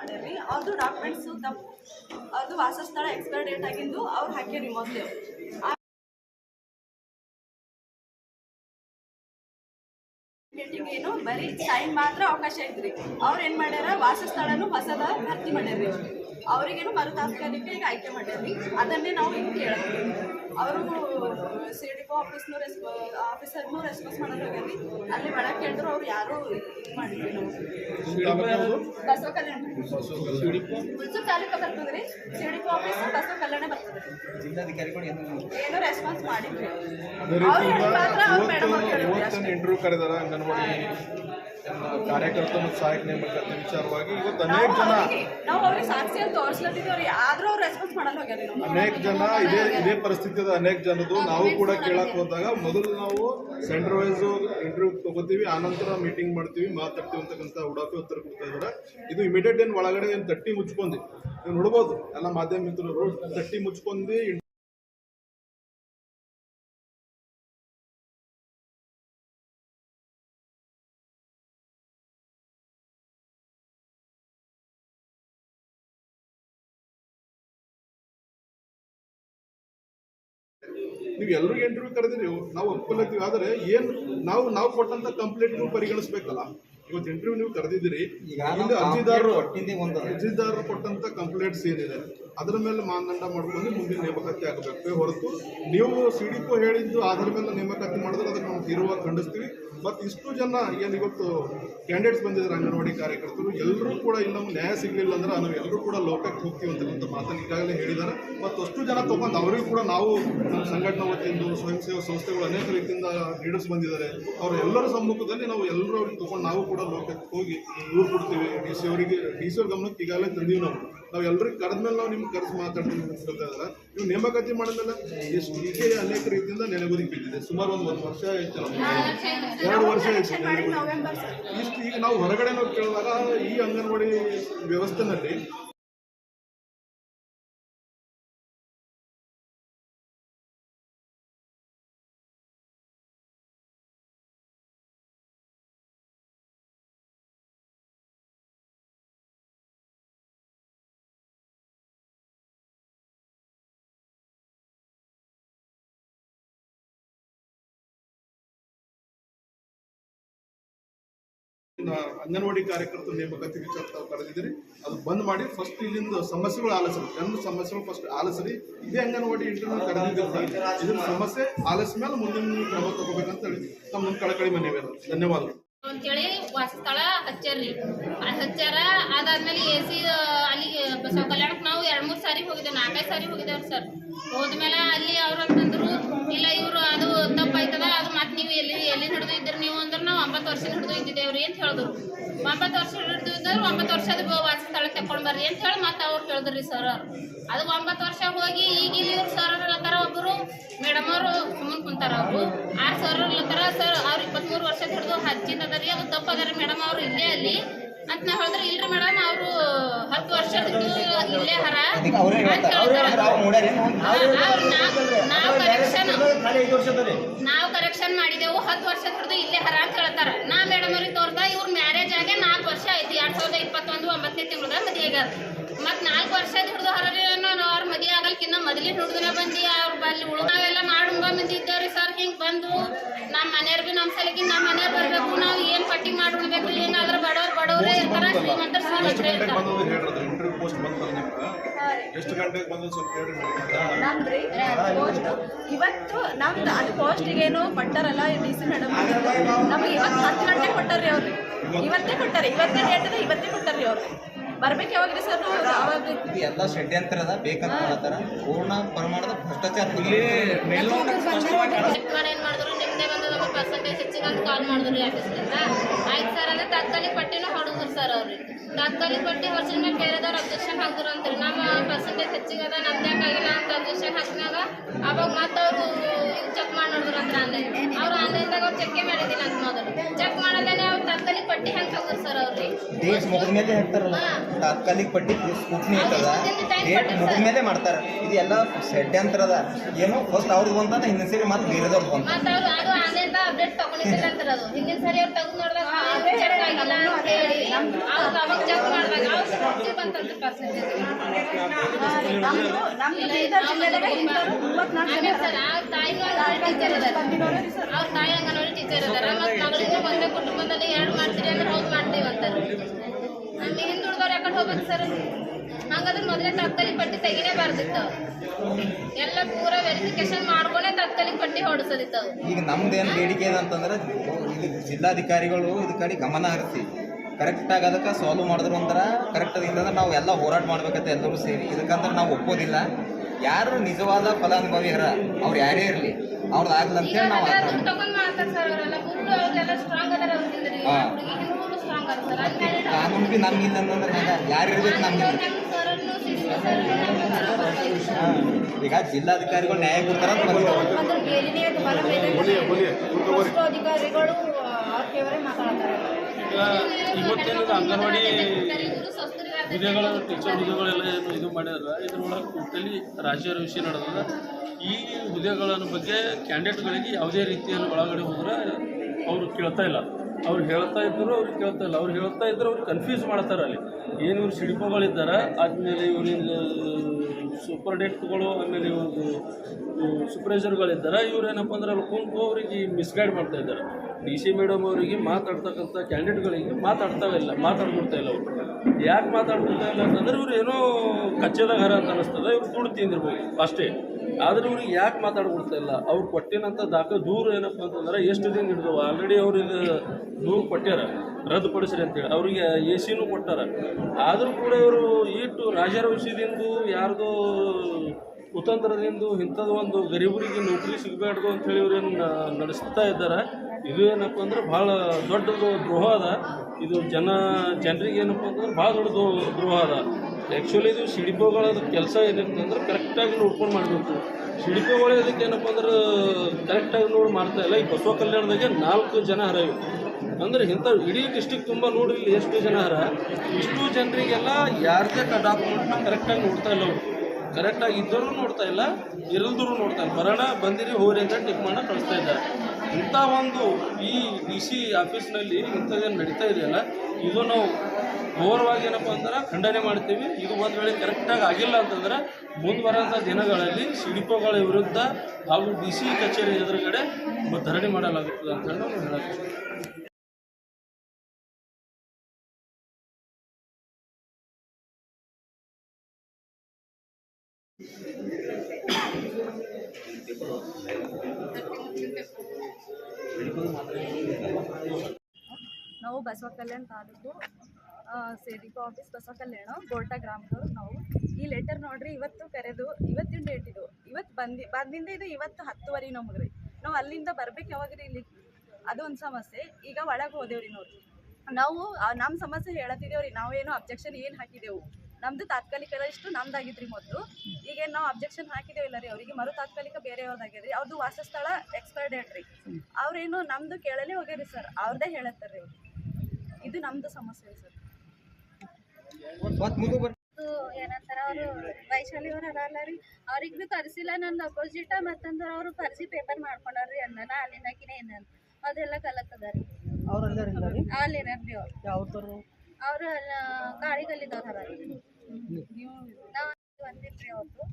ಮಾಡ್ಯಾರ್ರಿ ಅವ್ರದ್ದು ಡಾಕ್ಯುಮೆಂಟ್ಸು ತಪ್ಪು ಅವ್ರದ್ದು ವಾಸಸ್ಥಳ ಎಕ್ಸ್ಪೈರ್ ಡೇಟ್ ಆಗಿಂದು ಅವ್ರು ಹಾಕ್ಯಾರಿ ಮೊದಲು. ಏನು ಬರೀ ಸೈನ್ ಮಾತ್ರ ಅವಕಾಶ ಐತ್ರಿ. ಅವ್ರು ಏನು ಮಾಡ್ಯಾರ, ವಾಸಸ್ಥಳನು ಹೊಸದ ಭರ್ತಿ ಮಾಡ್ಯಾರ್ರಿ. ಅವ್ರು ಅವ್ರಿಗೇನು ಮರು ಈಗ ಆಯ್ಕೆ ಮಾಡ್ಯಾರ್ರಿ. ಅದನ್ನೇ ನಾವು ಇಲ್ಲಿ ಕೇಳ್ತೀವಿ ಅವರು ಸಿ ಡಿ ಪಿ ಆಫೀಸ್ನು ರೆಸ್ಪ ಆಫೀಸರ್ನು ರೆಸ್ಪಾನ್ಸ್ ಮಾಡೋದು ಹೋಗ್ಯಾರಿ ಅಲ್ಲಿ ಒಳಗೆ ಕೇಳಿದ್ರು ಅವ್ರು ಯಾರು ಇದು ಮಾಡಿದ್ವಿ ನಾವು ಬಸವ ಕಲ್ಯಾಣ ಹುಲ್ಸೂರು ತಾಲೂಕು ಬರ್ತದ್ರಿ. C D P office Basava Kalyana ಬರ್ತದೆ ಜಿಲ್ಲಾಧಿಕಾರಿಗಳು ಏನು ಏನು ರೆಸ್ಪಾನ್ಸ್ ಮಾಡಿದ್ರಿ ಅವ್ರು ಅವ್ರು ಮೇಡಮ್ ಅವ್ರು ಹೇಳಿದ್ರಿ ಇವತ್ತೊಂದು ಅಷ್ಟೇ ಇಂಟರ್ವ್ಯೂ ಕಾರ್ಯಕರ್ತ ಮತ್ತು ಸಹಾಯಕ ನೇಮಕಾತಿ ವಿಚಾರವಾಗಿ ಇವತ್ತು ಅನೇಕ ಜನ ನಾವು ಅವ್ರಿಗೆ ಸಾಕ್ಷಿಯಲ್ಲಿ ತೋರಿಸ್ಲತ್ತಿದ್ದೀವ್ರಿ ಆದ್ರೂ ಅವ್ರು ರೆಸ್ಪಾನ್ಸ್ ಮಾಡಲ್ಲ ಹೋಗ್ಯಾರಿ ನಾವು ಅನೇಕ ಜನ ಇದೇ ಇದೇ ಪರಿಸ್ಥಿತಿ ಅದ ಅನೇಕ ಜನದ್ದು. ನಾವು ಕೂಡ ಕೇಳಕ್ ಹೋದಾಗ ಮೊದಲು ನಾವು ಸೆಂಟರ್ ವೈಸ್ ಇಂಟರ್ವ್ಯೂ ತಗೋತೀವಿ. ಆನಂತರ ಮೀಟಿಂಗ್ ಮಾಡ್ತೀವಿ. ಮಾತಾಡ್ತೀವಿ ಅಂತಕ್ಕಂಥ ಉಡಾಫಿ ಉತ್ತರ ಕೊಡ್ತಾ ಇದ್ದಾರೆ. ಇದು ಇಮಿಡಿಯೇಟ್ ಏನು ಒಳಗಡೆ ಏನು ತಟ್ಟಿ ಮುಚ್ಕೊಂಡಿ. ನೀವು ನೋಡ್ಬೋದು. ಎಲ್ಲ ಮಾಧ್ಯಮ ಮಿತ್ರರು ತಟ್ಟಿ ಮುಚ್ಕೊಂಡಿ ನೀವು ಎಲ್ಲರೂ ಇಂಟರ್ವ್ಯೂ ಕರೆದಿರಿ ನಾವು ಒಪ್ಕೊಳ್ತೀವಿ ಆದರೆ ಏನು ನಾವು ನಾವು ಕೊಟ್ಟಂತ ಕಂಪ್ಲೇಂಟ್ ನೀವು ಪರಿಗಣಿಸ್ಬೇಕಲ್ಲ. ಇವತ್ತು ಇಂಟರ್ವ್ಯೂ ನೀವು ಕರೆದಿದ್ದೀರಿ. ಅರ್ಜಿದಾರರು ಅರ್ಜಿದಾರರು ಕೊಟ್ಟಂತ ಕಂಪ್ಲೇಂಟ್ಸ್ ಏನಿದೆ? ಅದರ ಮೇಲೆ ಮಾನದಂಡ ಮಾಡ್ಕೊಂಡು ಮುಂದಿನ ನೇಮಕಾತಿ ಆಗಬೇಕು. ಹೊರತು ನೀವು ಸಿ ಡಿ ಪಿ ಹೇಳಿದ್ದು ಅದರ ಮೇಲೆ ನೇಮಕಾತಿ ಮಾಡಿದ್ರೆ ಅದಕ್ಕೆ ನಾವು ತೀರ್ವ ಖಂಡಿಸ್ತೀವಿ. ಮತ್ತು ಇಷ್ಟು ಜನ ಏನು ಇವತ್ತು ಕ್ಯಾಂಡಿಡೇಟ್ಸ್ ಬಂದಿದ್ದಾರೆ, ಅಂಗನವಾಡಿ ಕಾರ್ಯಕರ್ತರು ಎಲ್ಲರೂ ಕೂಡ ಇಲ್ಲಿ ನಮ್ಗೆ ನ್ಯಾಯ ಸಿಗಲಿಲ್ಲ ಅಂದ್ರೆ ನಾವು ಎಲ್ಲರೂ ಕೂಡ ಲೋಕಕ್ಕೆ ಹೋಗ್ತೀವಿ ಅಂತಕ್ಕಂಥ ಮಾತನ್ನು ಈಗಾಗಲೇ ಹೇಳಿದ್ದಾರೆ. ಮತ್ತು ಅಷ್ಟು ಜನ ತೊಗೊಂಡು ಅವರಿಗೂ ಕೂಡ ನಾವು ನಮ್ಮ ಸಂಘಟನಾ ವತಿಯಿಂದ ಸ್ವಯಂ ಸೇವಾ ಸಂಸ್ಥೆಗಳು ಅನೇಕ ರೀತಿಯಿಂದ ಲೀಡರ್ಸ್ ಬಂದಿದ್ದಾರೆ. ಅವ್ರ ಎಲ್ಲರ ಸಮ್ಮುಖದಲ್ಲಿ ನಾವು ಎಲ್ಲರೂ ಅವ್ರಿಗೆ ತೊಗೊಂಡು ನಾವು ಕೂಡ ಲೋಕಕ್ಕೆ ಹೋಗಿ ದೂರು ಕೊಡ್ತೀವಿ. ಡಿ ಸಿ ಅವರಿಗೆ, ಡಿ ಸಿ ಅವ್ರ ಗಮನಕ್ಕೆ ಈಗಾಗಲೇ ತಂದೀವಿ ನಾವು. ನಾವು ಎಲ್ಲರಿಗೆ ಕರೆದ್ಮೇಲೆ ನಾವು ನಿಮ್ಗೆ ಕರೆಸಿ ಮಾತಾಡ್ತೀವಿ ಅಂತ ಹೇಳ್ತಾ ಇದ್ದಾರೆ ನೀವು ನೇಮಕಾತಿ ಮಾಡಿದ್ಮೇಲೆ ಎಷ್ಟು ಹೀಗೆ ಅನೇಕ ರೀತಿಯಿಂದ ನೆನೆಗುದಿಗೆ ಬಿದ್ದಿದೆ. ಸುಮಾರು ಒಂದು ಒಂದು ವರ್ಷ ಆಯ್ತು ಎರಡು ವರ್ಷ ಹೆಚ್ಚು ಇಷ್ಟು ಈಗ ನಾವು ಹೊರಗಡೆ ನಾವು ಕೇಳಿದಾಗ ಈ ಅಂಗನವಾಡಿ ವ್ಯವಸ್ಥೆನಲ್ಲಿ ಅಂಗನವಾಡಿ ಕಾರ್ಯಕರ್ತರ ನೇಮಕಾತಿ ವಿಚಾರ ತಾವು ಕರೆದಿದ್ದೀರಿ. ಅದು ಬಂದ್ ಮಾಡಿ ಫಸ್ಟ್ ಇಲ್ಲಿಂದ ಸಮಸ್ಯೆಗಳು ಆಲಿಸ್ರಿ ಜನರ ಸಮಸ್ಯೆಗಳು ಫಸ್ಟ್ ಆಲಿಸ್ರಿ ಇದೇ ಅಂಗನವಾಡಿ ಇಂಟರ್ವ್ಯೂ ಕರೆದಿದ್ದೀರಿ ಇದ್ರ ಸಮಸ್ಯೆ ಆಲಿಸ್ ಮೇಲೆ ಮುಂದಿನ ಕ್ರಮ ತಗೋಬೇಕಂತ ಹೇಳಿ ತಮ್ಮ ನಮ್ಮ ಕಳಕಳಿ ಮನವಿ ಧನ್ಯವಾದಗಳು. ಅಂತೇಳಿ ಸ್ಥಳ ಹಚ್ಚಾರ್ರಿ ಹಚ್ಚಾರ ಅದಾದ್ಮೇಲೆ ಎ ಸಿ ಬಸವ ಕಲ್ಯಾಣಕ್ಕೆ ನಾವು ಎರಡು ಮೂರು ಸಾರಿ ಹೋಗಿದ್ದೇವೆ, ನಾಲ್ಕೈದು ಸಾರಿ ಹೋಗಿದ್ದೇವ್ರಿ ಸರ್. ಹೋದ್ಮೇಲೆ ಅಲ್ಲಿ ಅವ್ರು ಅಂತಂದ್ರು, ಇಲ್ಲ ಇವರು ಅದು ತಪ್ಪಾಯ್ತದ, ಅದು ಮತ್ತೆ ನೀವು ಎಲ್ಲಿ ಎಲ್ಲಿ ಹಿಡಿದು ಇದ್ರಿ ನೀವು ಅಂದ್ರೆ ನಾವು ಒಂಬತ್ತು ವರ್ಷ ಹಿಡಿದು ಇದ್ದಿದ್ದೇವ್ರಿ ಅಂತ ಹೇಳಿದ್ರು. ಒಂಬತ್ತು ವರ್ಷ ಹಿಡಿದು ಇದ್ದವ್ರು ಒಂಬತ್ತು ವರ್ಷದ ವಾಸಸ್ಥಳ ತಕೊಂಡ್ ಬರ್ರಿ ಅಂತ ಹೇಳಿ ಮತ್ತೆ ಅವ್ರು ಹೇಳಿದ್ರಿ ಸರ್ ಅದು ಒಂಬತ್ತು ವರ್ಷ ಹೋಗಿ ಈಗ ಇಲ್ಲಿ ಇವ್ರು ಸರ್ ಅಲ್ಲತ್ತಾರ ಒಬ್ಬರು ಮೇಡಮ್ ಅವರು ಸುಮ್ಮನೆ ಕುಂತಾರ ಅವರು. ಆರು ಸರ್ ಅಲ್ಲತ್ತಾರ ಸರ್ ಅವ್ರು ಇಪ್ಪತ್ಮೂರು ವರ್ಷದ ಹಿಡಿದು ಹಚ್ಚಿಂದ ಅದರಿ, ಅದು ತಪ್ಪದಾರ ಮೇಡಮ್ ಅವರು ಇಲ್ಲೇ ಅಲ್ಲಿ. ಅಂತ ನಾವು ಹೇಳಿದ್ರೆ ಇಲ್ರಿ ಮೇಡಮ್ ಅವರು ಹತ್ತು ವರ್ಷದ ಇಲ್ಲೇ ಹರ ನಾವು ಕರೆಕ್ಷನ್ ಮಾಡಿದೆವು ಹತ್ತು ವರ್ಷದ ಹಿಡಿದು ಇಲ್ಲೇ ಹರ ಅಂತ ಹೇಳ್ತಾರ. ನಾ ಮೇಡಮ್ ಅವ್ರಿಗೆ ತೋರ್ದ ಇವ್ರ ಮ್ಯಾರೇಜ್ ಆಗಿ ನಾಲ್ಕು ವರ್ಷ ಆಯ್ತು ಎರಡ್ ಸಾವಿರದ ಇಪ್ಪತ್ತೊಂದು ಒಂಬತ್ತನೇ ತಿಂಗಳದಾಗ ಮದುವೆ ಆಗ್ಯಾರ ಮತ್ ನಾಲ್ಕು ವರ್ಷದ ಹಿಡಿದು ನಾನು ಅವ್ರ ಮದುವೆ ಆಗಲ್ಕಿನ್ನ ಮೊದಲಿನ ಹುಡುಗನ ಬಂದಿ ಅವ್ರ ಬಲ್ಲಿ ಉಳು ಮಾಡುಂಗ ಬಂದಿದ್ದೇವ್ರಿ ಸರ್ ಹಿಂಗ್ ಬಂದು ನಮ್ಮ ಮನೆಯವ್ರ ಬಿ ನಮ್ಮ ಸಲಗಿ ನಮ್ಮ ಮನೆಯವ್ರು ಬರ್ಬೇಕು ನಾವು ಏನ್ ಪಟ್ಟಿ ಮಾಡಿ ಏನು ಏನಾದ್ರೂ ಬಡವ್ರು ಬಡವರೇ ಇರ್ತಾರ ಶ್ರೀಮಂತರ ಎಷ್ಟು ಶ್ರೀಮಂತರೇ ಗಂಟೆಗೆ ಇರ್ತಾರ. ಎಷ್ಟು ಗಂಟೆಗೆ ಬಂದದ್ದು ಸ್ವಲ್ಪ ನಮ್ದ್ರಿ ಪೋಸ್ಟ್ ಇವತ್ತು ನಮ್ದು ಅದು ಪೋಸ್ಟಿಗೇನು ಕೊಟ್ಟಾರಲ್ಲ ಡಿ ಸಿ ಮೇಡಮ್ ನಮಗೆ ಇವತ್ತು ಹತ್ತು ಗಂಟೆ ಕೊಟ್ಟಾರ್ರಿ ಅವ್ರು. ಇವತ್ತೇ ಕೊಟ್ಟಾರೆ ಇವತ್ತೇ ಡೇಟ್ ಇವತ್ತೇ ಕೊಟ್ಟಾರ್ರಿ ಅವ್ರು. ಬರ್ಬೇಕು ಯಾವಾಗ್ರಿ ಸರ್ ಅವಾಗ ಇದು ಎಲ್ಲ ಷಡ್ಯಂತ್ರದ ಬೇಕಂತ ಹೇಳ್ತಾರ ಪೂರ್ಣ ಪ್ರಮಾಣದ ಭ್ರಷ್ಟಾಚಾರ ಚೆಕ್ ಮಾಡಿ ಏನ್ ಮಾಡಿದ್ರು ನಿಮ್ದೇ ಬಂದದ ಪರ್ಸೆಂಟೇಜ್ ಹೆಚ್ಚಿಗೆ ಅಂತ ಕಾಲ್ ಮಾಡಿದ್ರು ಆಫೀಸ್ನಿಂದ ಆಯ್ತು ಸರ್ ಅಂದ್ರೆ ತಾತ್ಕಾಲಿಕ ಪಟ್ಟಿನೂ ಹೊಡೆದ್ರು ಸರ್ ಅವ್ರಿಗೆ ತಾತ್ಕಾಲಿಕ ಪಟ್ಟಿ ಹೊರಸಿದ ಮೇಲೆ ಬೇರೆದವ್ರು ಅಬ್ಜೆಕ್ಷನ್ ಹಾಕಿದ್ರು ಅಂತಾರೆ. ನಮ್ಮ ಪರ್ಸೆಂಟೇಜ್ ಹೆಚ್ಚಿಗೆ ಅದ ನಮ್ದು ಆಗಿಲ್ಲ ಅಂತ ಅಬ್ಜೆಕ್ಷನ್ ಹಾಕಿದಾಗ ಅವಾಗ ಮತ್ತೆ ಅವರು ಚೆಕ್ ಮಾಡಿ ನೋಡಿದ್ರು ಅಂತ ಆನ್ಲೈನ್ ಅವ್ರು ಆನ್ಲೈನ್ದಾಗ ಅವ್ರು ಚೆಕ್ ಮಾಡಿದ್ದಿಲ್ಲ ಅಂತ ಮೊದಲು. ಚೆಕ್ ಮಾಡಲೇನೆ ಅವ್ರು ತಾತ್ಕಾಲಿಕ ಪಟ್ಟಿ ಹೆಂಗೆ ತಗೋರು ಸರ್ ಅವ್ರಿಗೆ ಡೇಟ್ ಮುಗಿದ ಮೇಲೆ ಹೇಳ್ತಾರಲ್ಲ ತಾತ್ಕಾಲಿಕ ಪಟ್ಟಿ ಸ್ಕೂಟ್ನಿ ಇರ್ತದ ಡೇಟ್ ಮುಗಿದ ಮೇಲೆ ಮಾಡ್ತಾರೆ. ಇದು ಎಲ್ಲ ಷಡ್ಯಂತ್ರದ. ಏನು ಫಸ್ಟ್ ಅವ್ರದ್ದು ಬಂತ ಹಿಂದಿನ ಸೇರಿ ಮತ್ತೆ ಬೇರೆದವ್ರದ್ದು ಬಂತ ಅಪ್ಡೇಟ್ ತಗೊಂಡಿದ್ದಿಲ್ಲ ಅಂತಾರೆ ಅದು ಹಿಂದಿನ ಸರಿ ಅವ್ರು ತೆಗೆದು ನೋಡಿದಾಗ ಚೆಕ್ ಆಗಿಲ್ಲ ಅಂತ ಹೇಳಿ. ಅವ್ರು ಅವಾಗ ಚೆಕ್ ಮಾಡಿದಾಗ ಅವ್ರು ಪರ್ಸೆಂಟೇಜ್ ಮೂವತ್ನಾಲ್ಕು ಸರ್ ಅವ್ರ ಅಂಗನವಾಡಿ ಟೀಚರ್ ತಾಯಿ ಅಂಗನವಾಡಿ ಟೀಚರ್ ಇದ್ದಾರೆ ಮತ್ತು ಮಗಳಿಂದ ಒಂದೇ ಕುಟುಂಬದಲ್ಲಿ ಎರಡು ಮಾಡ್ತೀರಿ ಅಂದ್ರೆ ಹೋಗಿ ಮಾಡ್ತೀವಿ ಅಂತಾರೆ. ನಮಗೆ ಹಿಂದುಳಿದವ್ರು ಯಾಕಡೆ ಹೋಗ್ಬೇಕು ಸರ್ ಹಂಗಾದ್ರೆ ಮೊದಲೇ ತತ್ಕಾಲಿಕ ಪಟ್ಟಿ ತೆಗಿನೇ ಬರ್ದಿತ್ತು. ಎಲ್ಲ ಪೂರ ವೆರಿಫಿಕೇಶನ್ ಮಾಡ್ಕೊಂಡೇ ತತ್ಕಾಲಿಕ ಪಟ್ಟಿ ಹೊಡಿಸೋದಿತ್ತು. ಈಗ ನಮ್ದೇನು ಬೇಡಿಕೆ ಇದೆ ಅಂತಂದ್ರೆ ಇದು ಜಿಲ್ಲಾಧಿಕಾರಿಗಳು ಇದ್ ಕಡೆ ಗಮನ ಹರಿಸಿ ಕರೆಕ್ಟಾಗಿ ಅದಕ್ಕೆ ಸಾಲ್ವ್ ಮಾಡಿದ್ರು ಅಂದ್ರೆ ಕರೆಕ್ಟ್ ಅದಿಂದ್ರೆ ನಾವು ಎಲ್ಲ ಹೋರಾಟ ಮಾಡ್ಬೇಕಂತ ಎಲ್ಲರೂ ಸೇರಿ ಇದಕ್ಕಂದ್ರೆ ನಾವು ಒಪ್ಪೋದಿಲ್ಲ. ಯಾರು ನಿಜವಾದ ಫಲಾನುಭವಿ ಹರ ಅವ್ರು ಯಾರೇ ಇರಲಿ ಅವ್ರದ್ದು ಆಗ್ಲಂತ ನಾವು ಕಾನೂನು ಬಿ ನಮ್ಗಿಂದ ಅಂತಂದ್ರೆ ಯಾರು ಇರ್ಬೇಕು ಸರ್ನು ಈಗ ಜಿಲ್ಲಾಧಿಕಾರಿಗಳು ನ್ಯಾಯ ಕೊಡ್ತಾರ ಅಂತ ಇವತ್ತೇನು ಅಧಿಕಾರಿಗಳು ಇವತ್ತೇನಿದೆ ಅಂಗನವಾಡಿ ಹುದ್ದೆಗಳ ಟೀಚರ್ ಹುದ್ದೆಗಳೆಲ್ಲ ಏನು ಇದು ಮಾಡ್ಯಾರ ಇದ್ರೊಳಗೆ ಕೂಟದಲ್ಲಿ ರಾಜ್ಯ ವಿಷಯ ನಡೆದ ಈ ಹುದ್ದೆಗಳ ಬಗ್ಗೆ ಕ್ಯಾಂಡಿಡೇಟ್ಗಳಿಗೆ ಯಾವುದೇ ರೀತಿಯಲ್ಲಿ ಒಳಗಡೆ ಹೋದ್ರೆ ಅವರು ಕೇಳ್ತಾ ಇಲ್ಲ. ಅವ್ರು ಹೇಳ್ತಾ ಇದ್ರು ಅವ್ರಿಗೆ ಕೇಳ್ತಾ ಇಲ್ಲ. ಅವ್ರು ಹೇಳ್ತಾ ಇದ್ರು, ಅವ್ರು ಕನ್ಫ್ಯೂಸ್ ಮಾಡ್ತಾರೆ ಅಲ್ಲಿ. ಏನು ಇವ್ರು ಸಿಡಿಪೋಗಳಿದ್ದಾರೆ ಆದಮೇಲೆ ಇವ್ರಿಂದ ಸೂಪರ್ಡೆಂಟ್ಗಳು ಆಮೇಲೆ ಇವ್ರದ್ದು ಸೂಪರ್ವೈಸರ್ಗಳಿದ್ದಾರೆ ಇವ್ರು ಏನಪ್ಪ ಅಂದ್ರೆ ಅಲ್ಲಿ ಕುಂತು ಅವರಿಗೆ ಮಿಸ್ಗೈಡ್ ಮಾಡ್ತಾ ಇದ್ದಾರೆ. ಡಿ ಸಿ ಮೇಡಮ್ ಅವರಿಗೆ ಮಾತಾಡ್ತಕ್ಕಂಥ ಕ್ಯಾಂಡಿಡೇಟ್ಗಳಿಗೆ ಮಾತಾಡ್ತಾ ಇಲ್ಲ ಮಾತಾಡ್ಕೊಡ್ತಾ ಇಲ್ಲ ಅವರು. ಯಾಕೆ ಮಾತಾಡ್ಬಿಡ್ತಾ ಇಲ್ಲ ಅಂತಂದ್ರೆ ಇವ್ರು ಏನೋ ಕಚ್ಚದ ಘರ ಅಂತ ಅನ್ನಿಸ್ತದೆ ಇವ್ರು ದುಡ್ಡು ತಿಂದಿರ್ಬೋದು, ಅಷ್ಟೇ. ಆದ್ರೆ ಇವ್ರಿಗೆ ಯಾಕೆ ಮಾತಾಡ್ಕೊಡ್ತಾ ಇಲ್ಲ? ಅವ್ರು ಕೊಟ್ಟಿನಂಥ ದಾಖಲೆ ದೂರ ಏನಪ್ಪ ಅಂತಂದ್ರೆ ಎಷ್ಟು ದಿನ ಹಿಡಿದವು? ಆಲ್ರೆಡಿ ಅವ್ರು ಇದು ದೂರು ಕೊಟ್ಟ್ಯಾರ ರದ್ದುಪಡಿಸ್ರಿ ಅಂತೇಳಿ. ಅವ್ರಿಗೆ ಎ ಸಿನೂ ಕೊಟ್ಟಾರ. ಆದರೂ ಕೂಡ ಇವರು ಇಟ್ಟು ರಾಜರ ವಿಷಯದಿಂದ ಯಾರ್ದೋ ಕುತಂತ್ರದಿಂದ ಇಂಥದ್ದು ಒಂದು ಗರೀಬರಿಗೆ ನೌಕರಿ ಸಿಗಬಾರ್ದು ಅಂತೇಳಿ ಇವ್ರೇನು ನಡೆಸ್ತಾ ಇದ್ದಾರೆ. ಇದು ಏನಪ್ಪ ಅಂದ್ರೆ ಭಾಳ ದೊಡ್ಡದು ದ್ರೋಹ ಅದ. ಇದು ಜನ, ಜನರಿಗೆ ಏನಪ್ಪ ಅಂತಂದ್ರೆ ಭಾಳ ದೊಡ್ಡದು ದ್ರೋಹ ಅದ. ಆ್ಯಕ್ಚುಲಿ ಇದು ಸಿಡಿಪೋಗಳ ಕೆಲಸ ಏನಿರ್ತದೆ ಕರೆಕ್ಟಾಗಿ ನೋಡ್ಕೊಂಡು ಮಾಡಬೇಕು. ಸಿಡಿಪೋಗಳು ಇದಕ್ಕೆ ಏನಪ್ಪ ಅಂದ್ರೆ ಕರೆಕ್ಟಾಗಿ ನೋಡಿ ಮಾಡ್ತಾ ಇಲ್ಲ. ಈ ಬಸವ ಕಲ್ಯಾಣದಾಗೆ ನಾಲ್ಕು ಜನ ಹರವಿ ಅಂದ್ರೆ ಇಂಥ ಇಡೀ ಡಿಸ್ಟಿಕ್ ತುಂಬ ನೋಡಿ ಇಲ್ಲಿ ಎಷ್ಟು ಜನ ಹರ. ಇಷ್ಟು ಜನರಿಗೆಲ್ಲ ಯಾರದೇ ಡಾಕ್ಯುಮೆಂಟ್ನ ಕರೆಕ್ಟಾಗಿ ನೋಡ್ತಾ ಇಲ್ಲ ಅವರು. ಕರೆಕ್ಟಾಗಿ ಇದ್ದರೂ ನೋಡ್ತಾ ಇಲ್ಲ ಇರಲ್ದರೂ ನೋಡ್ತಾ ಇಲ್ಲ. ಬರೋಣ ಬಂದಿರಿ ಹೋರಿ ಅಂತ ಟಿಕ್ ಮಾಡೋಣ ಕಳಿಸ್ತಾ ಇದ್ದಾರೆ. ಇಂಥ ಒಂದು ಈ ಡಿ ಸಿ ಆಫೀಸ್ನಲ್ಲಿ ಇಂಥದ್ದೇನು ನಡೀತಾ ಇದೆಯಲ್ಲ, ಇದು ನಾವು ಘೋರವಾಗಿ ಏನಪ್ಪ ಅಂದ್ರೆ ಖಂಡನೆ ಮಾಡ್ತೀವಿ. ಇದು ಒಂದು ವೇಳೆ ಕರೆಕ್ಟಾಗಿ ಆಗಿಲ್ಲ ಅಂತಂದ್ರೆ ಮುಂದುವರೆದ ದಿನಗಳಲ್ಲಿ ಸಿಡಿಪೋಗಳ ವಿರುದ್ಧ ಹಾಗೂ ಡಿ ಸಿ ಕಚೇರಿ ಎದುರುಗಡೆ ಧರಣಿ ಮಾಡಲಾಗುತ್ತದೆ ಅಂತ ಹೇಳಿ ನಾವು ಹೇಳಕ್ಕೆ ನಾವು ಬಸವ ಕಲ್ಯಾಣ ತಾಲೂಕು ಸೇಡಿಕೋ ಆಫೀಸ್ ಬಸವ ಕಲ್ಯಾಣ ಗೋಲ್ಟಾ ಗ್ರಾಮದವ್ರು ನಾವು. ಈ ಲೆಟರ್ ನೋಡ್ರಿ, ಇವತ್ತು ಕರೆದು ಇವತ್ತಿನ ಡೇಟ್ ಇದು. ಇವತ್ತು ಬಂದಿ, ಬಂದಿಂದ ಇದು ಇವತ್ತು ಹತ್ತುವರೆ ನಮಗೆ ರೀ ನಾವು ಅಲ್ಲಿಂದ ಬರ್ಬೇಕು ಯಾವಾಗ ರೀ ಇಲ್ಲಿ? ಅದು ಒಂದು ಸಮಸ್ಯೆ. ಈಗ ಒಳಗೆ ಹೋದೇವ್ರಿ ನೋಡ್ರಿ. ನಾವು ನಮ್ಮ ಸಮಸ್ಯೆ ಹೇಳತ್ತಿದ್ದೇವ್ರಿ ನಾವೇನು ಅಬ್ಜೆಕ್ಷನ್ ಏನು ಹಾಕಿದೆವು? ನಮ್ದು ತಾತ್ಕಾಲಿಕ ಇಷ್ಟು ನಮ್ದಾಗಿದ್ರಿ ಮೊದಲು. ಈಗೇನು ನಾವು ಅಬ್ಜೆಕ್ಷನ್ ಹಾಕಿದೇವಿಲ್ಲ ರೀ ಅವರಿಗೆ ಮರು ತಾತ್ಕಾಲಿಕ ಬೇರೆಯವ್ರದ್ದಾಗ್ಯದ್ರಿ ಅವ್ರದ್ದು ವಾಸಸ್ಥಳ ಎಕ್ಸ್ಪೈರ್ ಡೇಟ್ ರೀ. ಅವ್ರೇನು ನಮ್ದು ಕೇಳಲೇ ಹೋಗ್ಯಾರಿ ಸರ್ ಅವ್ರದೇ ಹೇಳತ್ತಾರ ರೀ ಅವ್ರು. ಇದು ನಮ್ದು ಸಮಸ್ಯೆ ರೀ ಸರ್ ಏನಂತಾರ ಅವರು ವೈಶಾಲಿಯವ್ರು ಅದಲ್ಲ ರೀ. ಅವ್ರಿಗೆ ಭೀ ಕರ್ಸಿಲ್ಲ ನನ್ನ ಅಪೋಸಿಟ ಮತ್ತಂದ್ರೆ ಅವರು ಕರ್ಸಿ ಪೇಪರ್ ಮಾಡ್ಕೊಂಡಾರ್ರಿ ಅನ್ನ ನಾ ಅಲ್ಲಿಂದಾಕಿನೇ ಏನ ಅದೆಲ್ಲ ಕಲತ್ತದ ರೀ. ಅಲ್ಲಿರ ರೀ? ಅವ್ರು. ಅವ್ರು ಕಾಳಿಗಲ್ಲಿದವ್ರು ಅದಾರ ರೀ. ನಾವು ಅವ್ರದ್ದು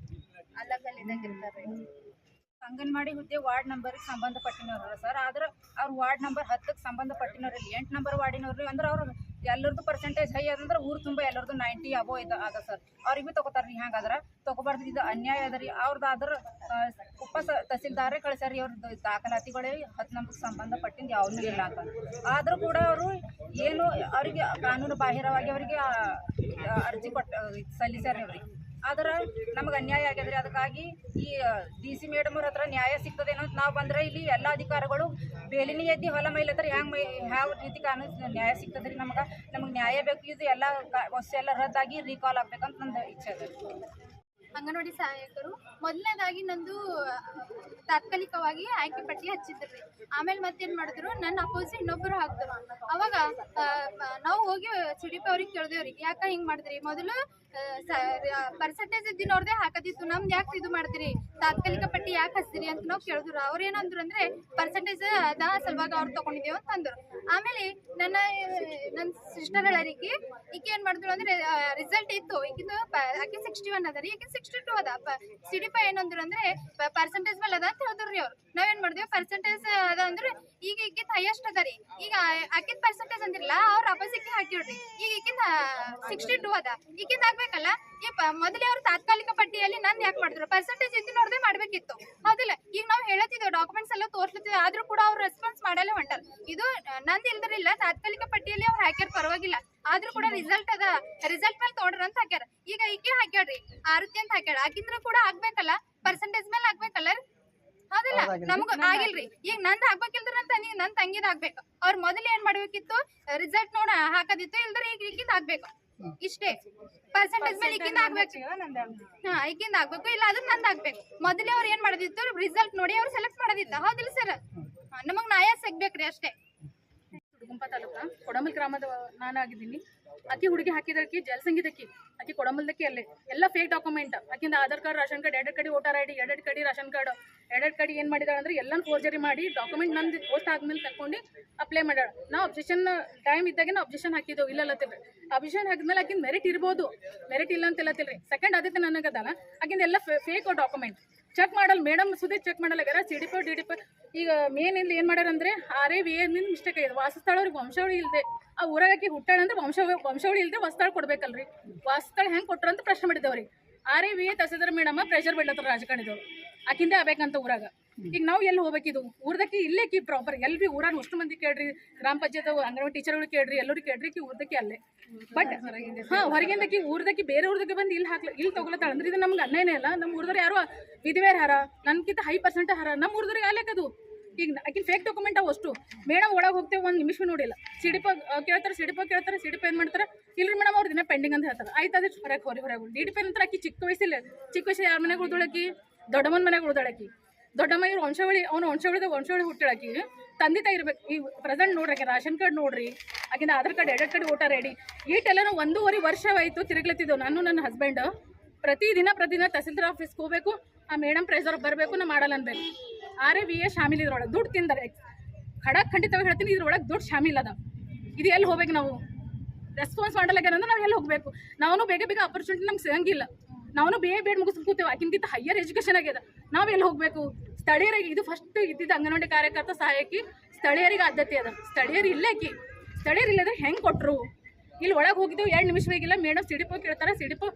ಅಲ್ಲಗಲ್ಲಿದಾಗ ಇರ್ತಾರೆ ಅಂಗನವಾಡಿ ಹುದ್ದೆ ವಾರ್ಡ್ ನಂಬರ್ಗೆ ಸಂಬಂಧಪಟ್ಟಿನವ್ರ ಸರ್. ಆದ್ರೆ ಅವ್ರ ವಾರ್ಡ್ ನಂಬರ್ ಹತ್ತಕ್ಕೆ ಸಂಬಂಧಪಟ್ಟಿನವ್ರು ಎಂಟು ನಂಬರ್ ವಾರ್ಡಿನವ್ರು ಅಂದ್ರೆ ಅವ್ರು ಎಲ್ಲರದ್ದು ಪರ್ಸೆಂಟೇಜ್ ಹೈ ಅದಂದ್ರೆ ಊರು ತುಂಬ ಎಲ್ಲರದು ನೈಂಟಿ ಅಬೋ ಇದು ಅದ ಸರ್ ಅವ್ರಿಗೆ ಭೀ ತೊಗೋತಾರೆ ರೀ ಹ್ಯಾಂಗಾದ್ರೆ? ತೊಗೊಬಾರ್ದು ಇದು ಅನ್ಯಾಯ ಅದ ರೀ. ಅವ್ರದ್ದು ಆದ್ರೆ ಆ, ಉಪ ಸ ತಹಸೀಲ್ದಾರೇ ಕಳಿಸ್ಯಾರ ರೀ ಅವ್ರದ್ದು ದಾಖಲಾತಿಗಳೇ ಹತ್ತು ನಮಗೆ ಸಂಬಂಧಪಟ್ಟಿದ್ದು ಯಾವನ್ನೂ ಇಲ್ಲ ಅಂತ. ಆದರೂ ಕೂಡ ಅವರು ಏನು ಅವರಿಗೆ ಕಾನೂನು ಬಾಹಿರವಾಗಿ ಅವರಿಗೆ ಅರ್ಜಿ ಕೊಟ್ಟು ಸಲ್ಲಿಸ್ಯಾರ ಅವ್ರಿಗೆ. ಆದ್ರೆ ನಮ್ಗೆ ಅನ್ಯಾಯ ಆಗ್ಯದ್ರಿ. ಅದಕ್ಕಾಗಿ ಈ ಡಿ ಸಿ ಮೇಡಮ್ ಹತ್ರ ನ್ಯಾಯ ಸಿಗ್ತದೇನೋ ಅಂತ ನಾವು ಬಂದ್ರೆ ಇಲ್ಲಿ ಎಲ್ಲ ಅಧಿಕಾರಿಗಳು ಬೇಲಿನಿ ಎದ್ದಿ ಹೊಲ ಮೈಲತ್ತರ ಹ್ಯಾಂಗ ಮೈ ಯಾವ ರೀತಿ ಕಾನೂನು ನ್ಯಾಯ ಸಿಗ್ತದ್ರಿ ನಮ್ಗೆ. ನಮಗೆ ನ್ಯಾಯ ಬೇಕು. ಇದು ಎಲ್ಲ ವಸ್ತು ಎಲ್ಲ ರದ್ದಾಗಿ ರೀಕಾಲ್ ಆಗ್ಬೇಕಂತ ನಂದು ಇಚ್ಛೆ ಅದ. ಅಂಗನವಾಡಿ ಸಹಾಯಕರು ಮೊದಲನೇದಾಗಿ ನಂದು ತಾತ್ಕಾಲಿಕವಾಗಿ ಆಯ್ಕೆ ಪಟ್ಟಿ ಹಚ್ಚಿದ್ರಿ. ಆಮೇಲೆ ಮತ್ತೇನು ಮಾಡಿದ್ರು? ನನ್ನ ಅಪೋಸಿಟ್ ಇನ್ನೊಬ್ಬರು ಹಾಕ್ದ್ರು. ಅವಾಗ ನಾವು ಹೋಗಿ ಸಿಡಿಪಿ ಅವ್ರಿಗೆ ಕೇಳಿದೇವ್ರಿ. ಯಾಕೆ ಹಿಂಗೆ ಮಾಡಿದ್ರಿ? ಮೊದಲು ಪರ್ಸೆಂಟೇಜ್ ಇದ್ದಿನವ್ರದೇ ಹಾಕದಿತ್ತು. ನಮ್ದು ಯಾಕೆ ಇದು ಮಾಡ್ತೀರಿ? ತಾತ್ಕಾಲಿಕ ಪಟ್ಟಿ ಯಾಕೆ ಹಚ್ತೀರಿ ಅಂತ ನಾವು ಕೇಳಿದ್ರು ಅವ್ರು ಏನಂದ್ರು ಅಂದ್ರೆ ಪರ್ಸೆಂಟೇಜ್ ಅದ ಸಲುವಾಗಿ ಅವ್ರು ತಗೊಂಡಿದ್ದೇವೆ ಅಂತ ಆಮೇಲೆ ನನ್ನ ನನ್ನ ಸಿಸ್ಟರ್ ಹೇಳಿಕೆ ಈಕೆ ಏನ್ ಮಾಡಿದ್ರು ಅಂದ್ರೆ ರಿಸಲ್ಟ್ ಇತ್ತು. ಈಗಿಂದು ಆಕೆ ಸಿಕ್ಸ್ಟಿ ಒನ್ ಅದ ರೀ. ಈಕೆ ಸಿಕ್ಸ್ಟಿ ಟು ಅದ ಸಿಡಿಪ ಡಿ ಪಿ ಏನಂದ್ರು ಅಂದ್ರೆ ಪರ್ಸೆಂಟೇಜ್ ಮೇಲೆ ಅದ ಅಂತ ಹೇಳಿದ್ರಿ ಅವ್ರು. ನಾವೇನ್ ಮಾಡಿದ್ವಿ ಪರ್ಸೆಂಟೇಜ್ ಅದ ಅಂದ್ರೆ ಈಗ ಈಗಿಂದ ಹೈಯೆಸ್ಟ್ ಅದ ರೀ. ಈಗ ಆಕಿನ ಪರ್ಸೆಂಟೇಜ್ ಅಂದಿರಲ್ಲ, ಅವ್ರ ಅಪೋಸಿಟ್ ಹಾಕಿಡ್ರಿ ಈಗ ಈಗಿಂದ ಸಿಕ್ಸ್ಟಿ ಟೂ ಅದ. ಈಗಿಂದ ಆಗ್ಬೇಕಲ್ಲ? ಈ ಮೊದಲೇ ಅವ್ರ ತಾತ್ಕಾಲಿಕ ಪಟ್ಟಿಯಲ್ಲಿ ನಂದು ಯಾಕೆ ಮಾಡಿದ್ರು? ಪರ್ಸೆಂಟೇಜ್ ಇದ್ದಿನವ್ರದೇ ಮಾಡ್ಬೇಕಿತ್ತು. ಹೌದಿಲ್ಲ? ಈಗ ನಾವು ಹೇಳತ್ತಿದ್ದೇವೆ ಡಾಕ್ಯುಮೆಂಟ್ಸ್ ಎಲ್ಲ ತೋರ್ಸ್ಲತ್ತಿದ್ದೇವೆ ಆದ್ರೂ ಕೂಡ ಅವ್ರು ರೆಸ್ಪಾನ್ಸ್ ಮಾಡಲ್ಲ ಹೊಂಟಾರ. ಇದು, ನಂದು ಇಲ್ದಿರಲಿಲ್ಲ ತಾತ್ಕಾಲಿಕ ಪಟ್ಟಿಯಲ್ಲಿ ಅವ್ರು ಹಾಕ್ಯಾರ ಪರವಾಗಿಲ್ಲ. ಆದ್ರೂ ಕೂಡ ರಿಸಲ್ಟ್ ಅದ ರಿಸಲ್ಟ್ ಮೇಲೆ ತೋಡ್ರ ಅಂತ ಹಾಕ್ಯಾರ. ಈಗ ಈಕೆ ಹಾಕ್ಯಾಡ್ರಿ ಆರತಿ ಅಂತ ಹಾಕ್ಯಾಳ. ಆಕಿಂದ್ರ ಕೂಡ ಆಗ್ಬೇಕಲ್ಲ? ಪರ್ಸೆಂಟೇಜ್ ಮೇಲೆ ಆಗ್ಬೇಕಲ್ಲ ಹೌದಿಲ್ಲ ನಮಗ ಆಗಿಲ್ರಿ. ಈಗ ನಂದ್ ಹಾಕ್ಬೇಕಿಲ್ದ್ರ ಅಂತ ನೀವ್ ನನ್ ತಂಗಿದ್ ಹಾಕ್ಬೇಕು. ಅವ್ರ ಮೊದಲು ಏನ್ ಮಾಡ್ಬೇಕಿತ್ತು? ರಿಸಲ್ಟ್ ನೋಡ ಹಾಕದಿತ್ತು ಇಲ್ದ್ರ ಈಗ ಈಗಿಂದ ಹಾಕ್ಬೇಕು. ಇಷ್ಟೇ. ಪರ್ಸೆಂಟೇಜ್ ಮೇಲೆ ಈಗಿಂದ ಹಾಕ್ಬೇಕು. ಹಾ ಈಗಿಂದ ಹಾಕ್ಬೇಕು ಇಲ್ಲ ಅದ್ರ ನಂದ್ ಹಾಕ್ಬೇಕು. ಮೊದಲೇ ಅವ್ರ ಏನ್ ಮಾಡದಿತ್ತು? ರಿಸಲ್ಟ್ ನೋಡಿ ಅವ್ರು ಸೆಲೆಕ್ಟ್ ಮಾಡೋದಿತ್ತ. ಹೌದಿಲ್ಲ ಸರ್ ನಮಗ್ ನಾಯ ಸಿಗ್ಬೇಕ್ರಿ ಅಷ್ಟೇ. ಗುಂಪ ತಾಲೂಕ ಕೊಡಮಲ್ ಗ್ರಾಮದ ನಾನಾಗಿದ್ದೀನಿ. ಅಕ್ಕಿ ಹುಡುಗಿ ಹಾಕಿದಕ್ಕೆ ಜಲಸಂಗೀತಕ್ಕೆ ಆಕಿ ಕೊಡಮಲ್ದಕ್ಕೆ ಅಲ್ಲೇ. ಎಲ್ಲ ಫೇಕ್ ಡಾಕ್ಯುಮೆಂಟ್ ಆಕಿಂದ ಆಧಾರ್ ಕಾರ್ಡ್ ರೇಷನ್ ಕಾರ್ಡ್ ಎರಡೆರಡು ಕಡೆ ವೋಟರ್ ಐ ಡಿ ಎರಡೆರಡು ಕಡೆ ರೇಷನ್ ಕಾರ್ಡ್ ಎರಡೆರಡು ಕಡೆ ಏನು ಮಾಡಿದಾಳೆ ಅಂದ್ರೆ ಎಲ್ಲ ಫೋರ್ಜರಿ ಮಾಡಿ ಡಾಕ್ಯುಮೆಂಟ್ ನಂದು ಪೋಸ್ಟ್ ಆದ್ಮೇಲೆ ತಕೊಂಡು ಅಪ್ಲೈ ಮಾಡ್ಯಾಳ. ನಾವು ಅಬ್ಜೆಕ್ಷನ್ ಟೈಮ್ ಇದ್ದಾಗೆ ನಾವು ಅಬ್ಜೆಕ್ಷನ್ ಹಾಕಿದ್ದೆವು ಇಲ್ಲ ಅಲ್ಲತ್ತಿಲ್ರಿ ಅಬ್ಜೆಕ್ಷನ್ ಹಾಕಿದ್ಮೇಲೆ ಆಕಿನ ಮೆರಿಟ್ ಇರ್ಬೋದು. ಮೆರಿಟ್ ಇಲ್ಲ ಅಂತ ಇಲ್ಲತ್ತಿಲ್ರಿ ಸೆಕೆಂಡ್ ಆದಿತ್ಯ ನನಗದಲ್ಲ ಆಕಿಂದ ಎಲ್ಲ ಫೇಕ್ ಡಾಕ್ಯುಮೆಂಟ್ ಚೆಕ್ ಮಾಡಲ್ಲ ಮೇಡಮ್ ಸುದ್ದಿ ಚೆಕ್ ಮಾಡಲ್ಲ C D P D D P ಈಗ ಮೇನ್ ಇಲ್ಲಿ ಏನು ಮಾಡ್ಯಾರ ಅಂದ್ರೆ ಆರ್ ಎ ವಿ ನಿಂದ ಮಿಸ್ಟೇಕ್ ಆಗಿದೆ ವಾಸಸ್ಥಳ ಅವ್ರಿಗೆ ವಂಶಾವಳಿ ಇಲ್ಲದೆ ಆ ಊರಾಗಿ ಹುಟ್ಟಾಳ ಅಂದ್ರೆ ವಂಶ ವಂಶಾವಳಿ ಇಲ್ಲದೆ ವಸ್ತಾಳ ಕೊಡ್ಬೇಕಲ್ರಿ. ವಾಸಸ್ಥಳ ಹೆಂಗೆ ಕೊಟ್ರು ಅಂತ ಪ್ರಶ್ನೆ ಮಾಡಿದ್ದೇವ್ರಿ. ಆರ್ ಎ ವಿ ಎ ತಸಿದ್ರೆ ಮೇಡಮ್ ಪ್ರೆಷರ್ ಬಿಡ್ಲತ್ತಾರ ರಾಜಕಾರಣಿದವ್ರು. ಆಕಿಂದ ಆಗ್ಬೇಕಂತ ಊರಾಗ. ಈಗ ನಾವು ಎಲ್ಲಿ ಹೋಗ್ಬೇಕಿದು ಊರ್ದಕ್ಕೆ ಇಲ್ಲೇ ಕಿ ಪ್ರಾಪರ್ ಎಲ್ಲಿ ಬಿ ಊರಾಗ ಅಷ್ಟು ಮಂದಿ ಕೇಳ್ರಿ, ಗ್ರಾಮ ಪಂಚಾಯತ್ ಅಂಗನವಾಡಿ ಟೀಚರ್ಗಳು ಕೇಳ್ರಿ, ಎಲ್ಲರೂ ಕೇಳ್ರಿ ಕಿ ಊರ್ದಕ್ಕೆ ಅಲ್ಲೇ. ಬಟ್ ಹಾ ಹೊರಗಿಂದಕ್ಕೆ ಊರ್ದಕ್ಕೆ ಬೇರೆ ಊರ್ದಕ್ಕೆ ಬಂದು ಇಲ್ಲಿ ಹಾಕ್ಲ ಇಲ್ಲಿ ತಗೊಳತ್ತಾಳ. ಅಂದ್ರೆ ಇದು ನಮ್ಗೆ ಅನ್ನೇನೆ ಅಲ್ಲ. ನಮ್ಮ ಊರ್ದವ್ರು ಯಾರು ವಿಧವೇರ್ ಹರ, ನನ್ಕಿಂತ ಹೈ ಪರ್ಸೆಂಟ್ ಹರ ನಮ್ಮ ಊರ್ದವ್ರಿಗೆ ಅಲ್ಲೇಕದು ಈಗ ಆಕಿನ ಫೇಕ್ ಡಾಕ್ಯುಮೆಂಟ್ ಅವು ಅಷ್ಟು. ಮೇಡಮ್ ಒಳಗೆ ಹೋಗ್ತೇವೆ ಒಂದು ನಿಮಿಷ ನೋಡಿಲ್ಲ. ಸಿಡಿಪ ಕೇಳ್ತಾರೆ ಸಿಡಿಪ ಕೇಳ್ತಾರೆ, ಸಿಡಿಪ ಏನು ಮಾಡ್ತಾರೆ? ಇಲ್ರಿ ಮೇಡಮ್ ಅವ್ರ ದಿನ ಪೆಂಡಿಂಗ್ ಅಂತ ಹೇಳ್ತಾರೆ. ಆಯ್ತು ಅದ್ರ ಹೊರಗೆ ಹೊರಗೆ ಹೊರಗೆ ಡಿ ಡಿ ಪಿ ನಂತರ ಆಕಿ ಚಿಕ್ಕ ವಯಸ್ಸಿಲ್ಲ, ಚಿಕ್ಕ ವಯಸ್ಸು ಯಾರ ಮನೆಗೆ ಉಳ್ದೊಳಕಿ ದೊಡ್ಡಮ್ಮನ ಮನೆಗೆ ಉಳ್ದೊಳಕಿ ದೊಡ್ಡಮ್ಮ ಇವ್ರು ವಂಶಾವಳಿ, ಅವ್ನು ವಂಶಾವಳಿದ ವಂಶಾವಳಿ ಹುಟ್ಟಿಳಕಿ ತಂದೆ ತಾಯಿ ಇರ್ಬೇಕು. ಈ ಪ್ರೆಸೆಂಟ್ ನೋಡ್ರಿ ಆಕೆ ರೇಷನ್ ಕಾರ್ಡ್ ನೋಡ್ರಿ. ಆಕಿಂದ ಆಧಾರ್ ಕಾರ್ಡ್ ಕಡೆ ಊಟ ರೆಡಿ ಈಟೆಲ್ಲ ನಾವು ಒಂದೂವರೆ ವರ್ಷವಾಯಿತು ತಿರುಗ್ಲತ್ತಿದ್ದೆವು ನಾನು, ನನ್ನ ಹಸ್ಬೆಂಡ್ ಪ್ರತಿದಿನ ಪ್ರತಿದಿನ ತಹಸೀಲ್ದಾರ್ ಆಫೀಸ್ಗೆ ಹೋಗ್ಬೇಕು, ಆ ಮೇಡಮ್ ಪ್ರೆಸರ್ ಬರಬೇಕು, ನಾ ಮಾಡಲ್ಲ ಅನ್ಬೇಕು ಆರ್ ಎ ವಿ ಎ ಶಾಮಿಲ್ ಇದ್ರೊಳಗೆ. ದುಡ್ಡು ತಿಂದರೆ. ಖಡಕ್ ಖಂಡಿತವಾಗಿ ಹೇಳ್ತೀನಿ, ಇದ್ರೊಳಗೆ ದುಡ್ಡು ಶಾಮಿಲ್ ಅದ. ಇದು ಎಲ್ಲಿ ಹೋಗ್ಬೇಕು ನಾವು? ರೆಸ್ಪಾನ್ಸ್ ಮಾಡಲಾಗ್ಯಾರ ಅಂದ್ರೆ ನಾವು ಎಲ್ಲಿ ಹೋಗಬೇಕು? ನಾವು ಬೇಗ ಬೇಗ ಅಪರ್ಚುನಿಟಿ ನಮ್ಗೆ ಸಿಗಂಗಿಲ್ಲ. ನಾವು ಬೇಗ ಬೇಡ ಕೂತೇವೆ. ಆಕಿನ್ಕಿಂತ ಹೈಯರ್ ಎಜುಕೇಷನ್ ಆಗ್ಯದ. ನಾವು ಎಲ್ಲಿ ಹೋಗಬೇಕು? ಸ್ಥಳೀಯರಿಗೆ ಇದು ಫಸ್ಟ್ ಇದ್ದಿದ್ದು ಅಂಗನವಾಡಿ ಕಾರ್ಯಕರ್ತ ಸಹಾಯಕಿ. ಸ್ಥಳೀಯರಿಗೆ ಆದ್ಯತೆ ಅದ. ಸ್ಥಳೀಯರು ಇಲ್ಲೇಕಿ ಸ್ಥಳೀಯರು ಇಲ್ಲದ್ರೆ ಹೆಂಗೆ ಕೊಟ್ಟರು ಇಲ್ಲಿ ಒಳಗೆ ಹೋಗಿದ್ದೆವು ಎರಡು ನಿಮಿಷ ಬೇಕಿಲ್ಲ ಮೇಡಮ್ ಸಿಡಿಪೋ ಕೇಳ್ತಾರೆ. ಸಿಡಿಪೋ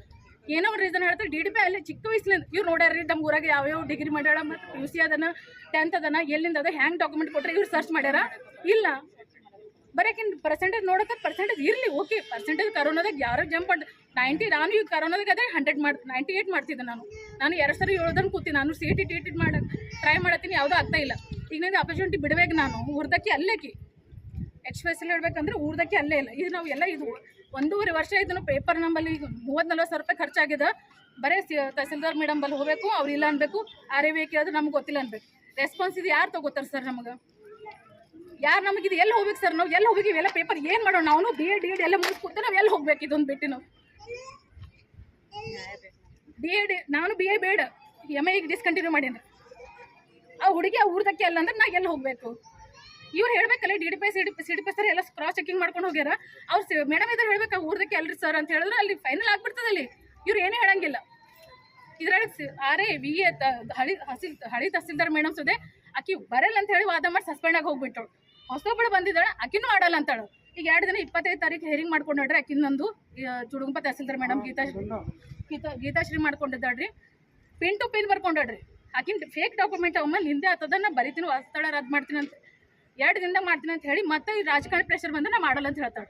ಏನೋ ಒಂದು ರೀಸನ್ ಹೇಳ್ತಾರೆ. ಡಿ ಡಿ ಪಿ ಅಲ್ಲಿ ಚಿಕ್ಕ ವಯಸ್ಸಿನಿಂದ ಇವ್ರು ನೋಡ್ಯಾರ್ರಿ ನಮ್ಮ ಊರಾಗ ಯಾವ್ಯಾವ ಡಿಗ್ರಿ ಮಾಡ್ಯಾಳ ಮತ್ತು ಯು ಸಿ ಅದನ್ನ ಟೆಂತ್ ಅದನ್ನ ಎಲ್ಲಿಂದ ಅದ ಹ್ಯಾಂಗ್ ಡಾಕ್ಯುಮೆಂಟ್ ಕೊಟ್ಟರೆ ಇವ್ರು ಸರ್ಚ್ ಮಾಡ್ಯಾರ? ಇಲ್ಲ. ಬರೀಕಿನ್ ಪರ್ಸೆಂಟೇಜ್ ನೋಡಕ್ಕೆ ಪರ್ಸೆಂಟೇಜ್ ಇರಲಿ ಓಕೆ ಪರ್ಸೆಂಟೇಜ್ ಕರೋನಾದಾಗ ಯಾರೋ ಜಂಪ್ ಮಾಡಿ ನೈಂಟಿ ನಾನು ಈಗ ಕರೋನಾದಾಗ ಅದೇ ಹಂಡ್ರೆಡ್ ಮಾಡ್ತೀನಿ ನೈಂಟಿ ಏಯ್ಟ್ ಮಾಡ್ತಿದ್ದೆ ನಾನು. ನಾನು ಎರಡು ಸರಿ ಹೇಳೋದನ್ನು ಕೂತಿ, ನಾನು ಸಿ ಟಿ ಟಿ ಟಿ ಮಾಡಿ ಟ್ರೈ ಮಾಡತ್ತೀನಿ, ಯಾವುದೂ ಆಗ್ತಾ ಇಲ್ಲ. ಈಗ ನನಗೆ ಆಪರ್ಚುನಿಟಿ ಬಿಡಬೇಕು ನಾನು, ಊರ್ದಕ್ಕೆ ಅಲ್ಲೇಕಿ. ಎಕ್ಸ್ಪ್ರೆಸ್ಸಲ್ಲಿ ಹೇಳ್ಬೇಕಂದ್ರೆ ಊರ್ದಕ್ಕೆ ಅಲ್ಲೇ ಇಲ್ಲ. ಇದು ನಾವು ಎಲ್ಲ ಇದು ಒಂದೂವರೆ ವರ್ಷ ಇದನ್ನು ಪೇಪರ್ ನಂಬಲ್ಲಿ ಈಗ ಮೂವತ್ತು ನಲ್ವತ್ತು ಸಾವಿರ ರೂಪಾಯಿ ಖರ್ಚಾಗಿದೆ. ಬರೀ ತಹಸೀಲ್ದಾರ್ ಮೇಡಮ್ ಬಲ್ಲಿ ಹೋಗಬೇಕು, ಅವ್ರು ಇಲ್ಲ ಅನ್ಬೇಕು. ಆರ್ ಕೇಳಿದ್ರೆ ನಮ್ಗೆ ಗೊತ್ತಿಲ್ಲ ಅನ್ಬೇಕು. ರೆಸ್ಪಾನ್ಸ್ ಇದು ಯಾರು ತಗೋತಾರೆ ಸರ್ ನಮಗೆ? ಯಾರು ನಮಗೆ ಇದು ಎಲ್ಲಿ ಹೋಗ್ಬೇಕು ಸರ್ ನಾವು ಎಲ್ಲಿ ಹೋಗ್ಬೇಕು? ಇವೆಲ್ಲ ಪೇಪರ್ ಏನು ಮಾಡೋಣ? ನಾವು ಬಿ ಎಡ್ ಡಿ ಎಡ್ ಎಲ್ಲ ಮುಗಿಸ್ಕೊತ ನಾವು ಎಲ್ಲಿ ಹೋಗ್ಬೇಕು ಇದೊಂದು ಬಿಟ್ಟು ನಾವು ಬಿ ಎಡ್ ನಾನು ಬಿ ಎ ಬೇಡ. ಎಂ ಐ ಡಿಸ್ಕಂಟಿನ್ಯೂ ಮಾಡೀನಿ ಆ ಹುಡುಗಿ ಆ ಊರ್ದಕ್ಕೆ ಅಲ್ಲ ಅಂದ್ರೆ ನಾ ಎಲ್ಲಿ ಹೋಗಬೇಕು? ಇವ್ರು ಹೇಳ್ಬೇಕಲ್ಲ D D P C D C D P sir ಎಲ್ಲ ಕ್ರಾಸ್ ಚೆಕಿಂಗ್ ಮಾಡ್ಕೊಂಡು ಹೋಗ್ಯಾರ. ಅವ್ರು ಮೇಡಮ್ ಇದ್ರೆ ಹೇಳ್ಬೇಕು, ಆ ಊರ್ದಕ್ಕೆ ಅಲ್ರಿ ಸರ್ ಅಂತ ಹೇಳಿದ್ರೆ ಅಲ್ಲಿ ಫೈನಲ್ ಆಗ್ಬಿಡ್ತದೆ ಅಲ್ಲಿ. ಇವ್ರು ಏನೇ ಹೇಳಂಗಿಲ್ಲ. ಇದ್ರಾಗ ಆರೇ ವಿ, ಎ ಹಳಿ, ಹಸಿ, ಹಳಿ ತಹಸೀಲ್ದಾರ್ ಮೇಡಮ್ ಸುದೆ ಆಕಿ ಬರಲ್ಲ ಅಂತ ಹೇಳಿ ವಾದ ಮಾಡಿ ಸಸ್ಪೆಂಡ್ ಆಗಿ ಹೋಗ್ಬಿಟ್ಟಳು ಹೊಸೊಬ್ಬಳು ಬಂದಿದ್ದಾಳೆ ಆಕಿನೂ ಆಡಲ್ಲ ಅಂತಾಳು. ಈಗ ಎರಡು ದಿನ ಇಪ್ಪತ್ತೈದು ತಾರೀಕು ಹೇರಿಂಗ್ ಮಾಡ್ಕೊಂಡ್ರಿ ಆಕಿನ ನಂದು ಚುಡುಗುಂಪ ತಹಸೀಲ್ದಾರ್ ಮೇಡಮ್ ಗೀತಾಶ್ರೀ ಗೀತಾ ಗೀತಾಶ್ರೀ ಮಾಡ್ಕೊಂಡಿದ್ದಾಳ್ರಿ. ಪಿನ್ ಟು ಪಿನ್ ಬರ್ಕೊಂಡಾಡ್ರಿ ಆಕಿನ ಫೇಕ್ ಡಾಕ್ಯುಮೆಂಟ್ ಅವಮ್ಮ ಹಿಂದೆ ಆಗ್ತದ ನಾ ಬರಿತೀನಿ ವಾಸ್ತಳ ರದ್ದು ಮಾಡ್ತೀನಿ ಅಂತ ಎರಡು ದಿನದಾಗ ಮಾಡ್ತೀನಿ ಅಂತ ಹೇಳಿ ಮತ್ತೆ ಈ ರಾಜಕಾರಣಿ ಪ್ರೆಷರ್ ಬಂದ್ರೆ ನಾ ಮಾಡಲ್ಲ ಅಂತ ಹೇಳ್ತಾಳೆ.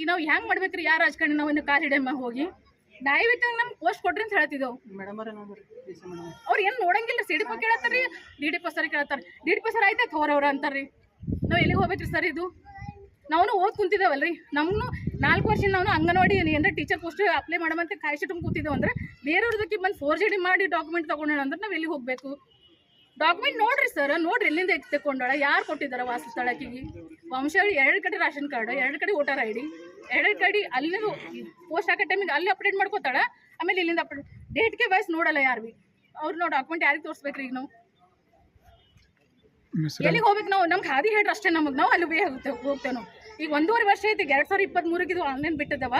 ಈಗ ನಾವು ಹೆಂಗೆ ಮಾಡ್ಬೇಕ್ರಿ ಯಾವ ರಾಜಕಾರಣಿ ನಾವು ಇನ್ನು ಕಾರ್ ಹಿಡಿಯಮ್ಮ ಹೋಗಿ? ದಯವಿಟ್ಟು ನಮ್ಗೆ ಪೋಸ್ಟ್ ಕೊಡ್ರಿ ಅಂತ ಹೇಳ್ತಿದ್ದೆವು ಅವ್ರು ಏನು ನೋಡಂಗಿಲ್ಲ ಸಿ ಡಿ ಪಿ ಕೇಳತ್ತಾರ್ರಿ ಡಿ ಡಿ ಪಿ ಸರ್ ಕೇಳ್ತಾರೆ ಡಿ ಡಿ ಪಿ ಸರ್ ಆಯ್ತಾಯ್ತು ಅವ್ರವ್ರ ಅಂತಾರ್ರಿ. ನಾವು ಎಲ್ಲಿಗೆ ಹೋಗ್ಬೇಕ್ರಿ ಸರ್ ಇದು? ನಾವು ಓದ್ ಕುಂತಿದ್ದೇವಲ್ರಿ. ನಮ್ಮನ್ನು ನಾಲ್ಕು ವರ್ಷ ನಾವು ಅಂಗನವಾಡಿ ಏನಾರ ಟೀಚರ್ ಪೋಸ್ಟ್ ಅಪ್ಲೈ ಮಾಡಮಂತ ಕಾಯಿಸಿಟ್ಟು ಕೂತಿದ್ದೇವೆ ಅಂದ್ರೆ ಬೇರೆಯವ್ರದಕ್ಕೆ ಬಂದು ಫೋರ್ ಜಿ ಮಾಡಿ ಡಾಕ್ಯುಮೆಂಟ್ ತೊಗೊಂಡೋಣ ಅಂದ್ರೆ ನಾವು ಎಲ್ಲಿ ಹೋಗಬೇಕು? ಡಾಕ್ಯುಮೆಂಟ್ ನೋಡ್ರಿ ಸರ್ ನೋಡ್ರಿ ಎಲ್ಲಿಂದ ತೆಕ್ಕೊಂಡಾಳ, ಯಾರು ಕೊಟ್ಟಿದ್ದಾರೆ ವಾಸಸ್ಥಳಕ್ಕಿಗೆ ವಂಶಾವಳಿ ಎರಡು ಕಡೆ ರೇಷನ್ ಕಾರ್ಡ್ ಎರಡು ಕಡೆ ವೋಟರ್ ಐ ಡಿ ಎರಡು ಕಡೆ ಅಲ್ಲಿ ಪೋಸ್ಟ್ ಹಾಕೋ ಟೈಮಿಗೆ ಅಲ್ಲಿ ಅಪ್ಡೇಟ್ ಮಾಡ್ಕೋತಾಳೆ, ಆಮೇಲೆ ಇಲ್ಲಿಂದ ಅಪ್ಡೇಟ್ ಡೇಟ್ಗೆ ವಯಸ್ಸು ನೋಡಲ್ಲ ಯಾರು ಭೀ ಅವ್ರು ನಾವು ಡಾಕ್ಯುಮೆಂಟ್ ಯಾರಿಗೆ ತೋರಿಸ್ಬೇಕ್ರಿ ಈಗ ನಾವು? ಎಲ್ಲಿಗೆ ಹೋಗ್ಬೇಕು ನಾವು? ನಮ್ಗೆ ಹಾದಿ ಹೇಳ್ರಿ ಅಷ್ಟೇ ನಮಗೆ. ನಾವು ಅಲ್ಲಿ ಹೋಗ್ತೇವೆ ಹೋಗ್ತೇವೆ ನಾವು. ಈಗ ಒಂದೂವರೆ ವರ್ಷ ಐತಿ ಎರಡು ಸಾವಿರ ಇಪ್ಪತ್ತ್ಮೂರಕ್ಕೆ ಇದು ಆನ್ಲೈನ್ ಬಿಟ್ಟಿದ್ದವ.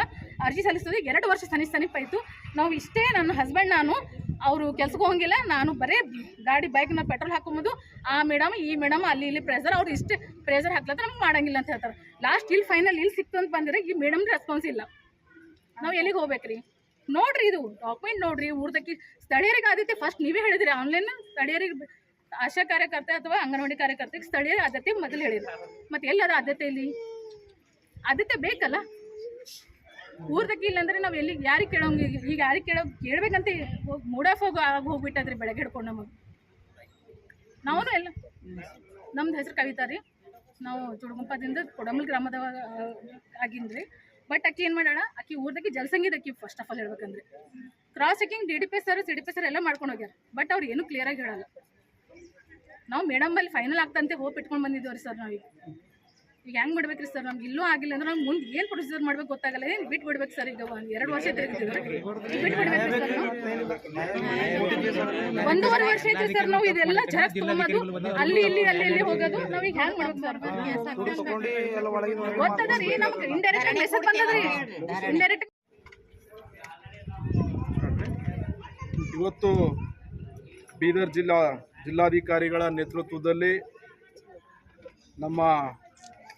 ಅರ್ಜಿ ಸಲ್ಲಿಸ್ತದೆ ಎರಡು ವರ್ಷ ಸನಿ ಸನಿಪಾಯಿತು ನಾವು ಇಷ್ಟೇ ನನ್ನ ಹಸ್ಬೆಂಡ್ ನಾನು, ಅವರು ಕೆಲ್ಸಕ್ಕೆ ಹೋಗಂಗಿಲ್ಲ. ನಾನು ಬರೇ ಗಾಡಿ ಬೈಕ್ನ ಪೆಟ್ರೋಲ್ ಹಾಕೊಂಬೋದು, ಆ ಮೇಡಮ್ ಈ ಮೇಡಮ್ ಅಲ್ಲಿ ಇಲ್ಲಿ ಪ್ರೆಸರ್ ಅವ್ರು ಇಷ್ಟು ಪ್ರೆಸರ್ ಹಾಕ್ಲತ್ತ ನಮ್ಗೆ ಮಾಡಂಗಿಲ್ಲ ಅಂತ ಹೇಳ್ತಾರೆ. ಲಾಸ್ಟ್ ಇಲ್ಲಿ ಫೈನಲ್ ಇಲ್ಲಿ ಸಿಕ್ತು ಅಂತ ಬಂದರೆ ಈ ಮೇಡಮ್ ರೆಸ್ಪಾನ್ಸ್ ಇಲ್ಲ. ನಾವು ಎಲ್ಲಿಗೆ ಹೋಗ್ಬೇಕ್ರಿ? ನೋಡ್ರಿ ಇದು ಡಾಕ್ಯುಮೆಂಟ್ ನೋಡ್ರಿ ಊರ್ದಕ್ಕೆ ಸ್ಥಳೀಯರಿಗೆ ಆದ್ಯತೆ ಫಸ್ಟ್ ನೀವೇ ಹೇಳಿದ್ರಿ ಆನ್ಲೈನ್ ಸ್ಥಳೀಯರಿಗೆ ಆಶಾ ಕಾರ್ಯಕರ್ತೆ ಅಥವಾ ಅಂಗನವಾಡಿ ಕಾರ್ಯಕರ್ತೆಗೆ ಸ್ಥಳೀಯ ಆದ್ಯತೆ ಮೊದಲು ಹೇಳಿದ್ರು. ಮತ್ತೆ ಎಲ್ಲರ ಆದ್ಯತೆ ಇಲ್ಲಿ? ಆದ್ಯತೆ ಬೇಕಲ್ಲ? ಊರ್ದಕ್ಕೆ ಇಲ್ಲ ಅಂದ್ರೆ ನಾವು ಎಲ್ಲಿ ಯಾರಿಗೆ ಕೇಳೋಂಗೆ ಈಗ ಯಾರಿಗೆ ಕೇಳೋ ಕೇಳ್ಬೇಕಂತ ಮೂಡಾಫ್ ಮೂಡ್ ಆಫ್ ಹೋಗಿ ಆಗಿ ಹೋಗ್ಬಿಟ್ಟದ್ರಿ ಬೆಳಗ್ಗೆ ಹಿಡ್ಕೊಂಡು ನಮಗೆ. ನಾವು ಎಲ್ಲ ನಮ್ದು ಹೆಸರು ಕವಿತಾ ರೀ. ನಾವು ಚುಡುಗುಂಪದಿಂದ ಕೊಡಮಲ್ ಗ್ರಾಮದ ಆಗಿಂದ್ರಿ. ಬಟ್ ಅಕ್ಕಿ ಏನು ಮಾಡೋಣ ಅಕ್ಕಿ ಊರ್ದಕ್ಕೆ ಜಲಸಂಗೀತ ಅಕ್ಕಿ ಫಸ್ಟ್ ಆಫ್ ಆಲ್ ಹೇಳ್ಬೇಕಂದ್ರೆ. Cross checking D D P sir C D P sir ಎಲ್ಲ ಮಾಡ್ಕೊಂಡು ಹೋಗ್ಯಾರ. ಬಟ್ ಅವ್ರು ಏನೂ ಕ್ಲಿಯರಾಗಿ ಹೇಳಲ್ಲ. ನಾವು ಮೇಡಮ್ ಅಲ್ಲಿ ಫೈನಲ್ ಆಗ್ತಂತೆ ಹೋಪ್ ಇಟ್ಕೊಂಡು ಬಂದಿದ್ದೇವೆ ಸರ್ ನಾವೀಗ ಈಗ ಹೆಂಗೆ ಮಾಡ್ಬೇಕ್ರಿ ಸರ್ ನಮ್ಗೆ ಇಲ್ಲೂ ಆಗಿಲ್ಲ ಅಂದ್ರೆ ನಮ್ಗೆ ಮುಂದೆ ಏನು ಪ್ರೊಸೀಜರ್ ಮಾಡ್ಬೇಕು ಗೊತ್ತಾಗಲ್ಲ ಏನು ಬಿಟ್ಟು ಬಿಡ್ಬೇಕು ಸರ್ ಈಗ ಒಂದು ಎರಡು ವರ್ಷ ಬಿಡ್ಬೇಕು ಸರ್ ಒಂದೂವರೆ ವರ್ಷ ಐತ್ರಿ ಸರ್ ನಾವು ಇದೆಲ್ಲ ಜರಕ್ ತಗೊಂಬದು ಅಲ್ಲಿ ಇಲ್ಲಿ ಅಲ್ಲಿ ಇಲ್ಲಿ ಹೋಗೋದು ನಾವ್ ಈಗ ಹ್ಯಾಂಗ್ ಮಾಡ್ಬೇಕು ಸರ್ ನಮ್ಗೆ ಇಂಡೈರೆಕ್ಟ್ ಮೆಸೇಜ್ ಬಂದದ್ರಿ ಇಂಡೈರೆಕ್ಟ್ ಇವತ್ತು ಬೀದರ್ ಜಿಲ್ಲಾ ಜಿಲ್ಲಾಧಿಕಾರಿಗಳ ನೇತೃತ್ವದಲ್ಲಿ ನಮ್ಮ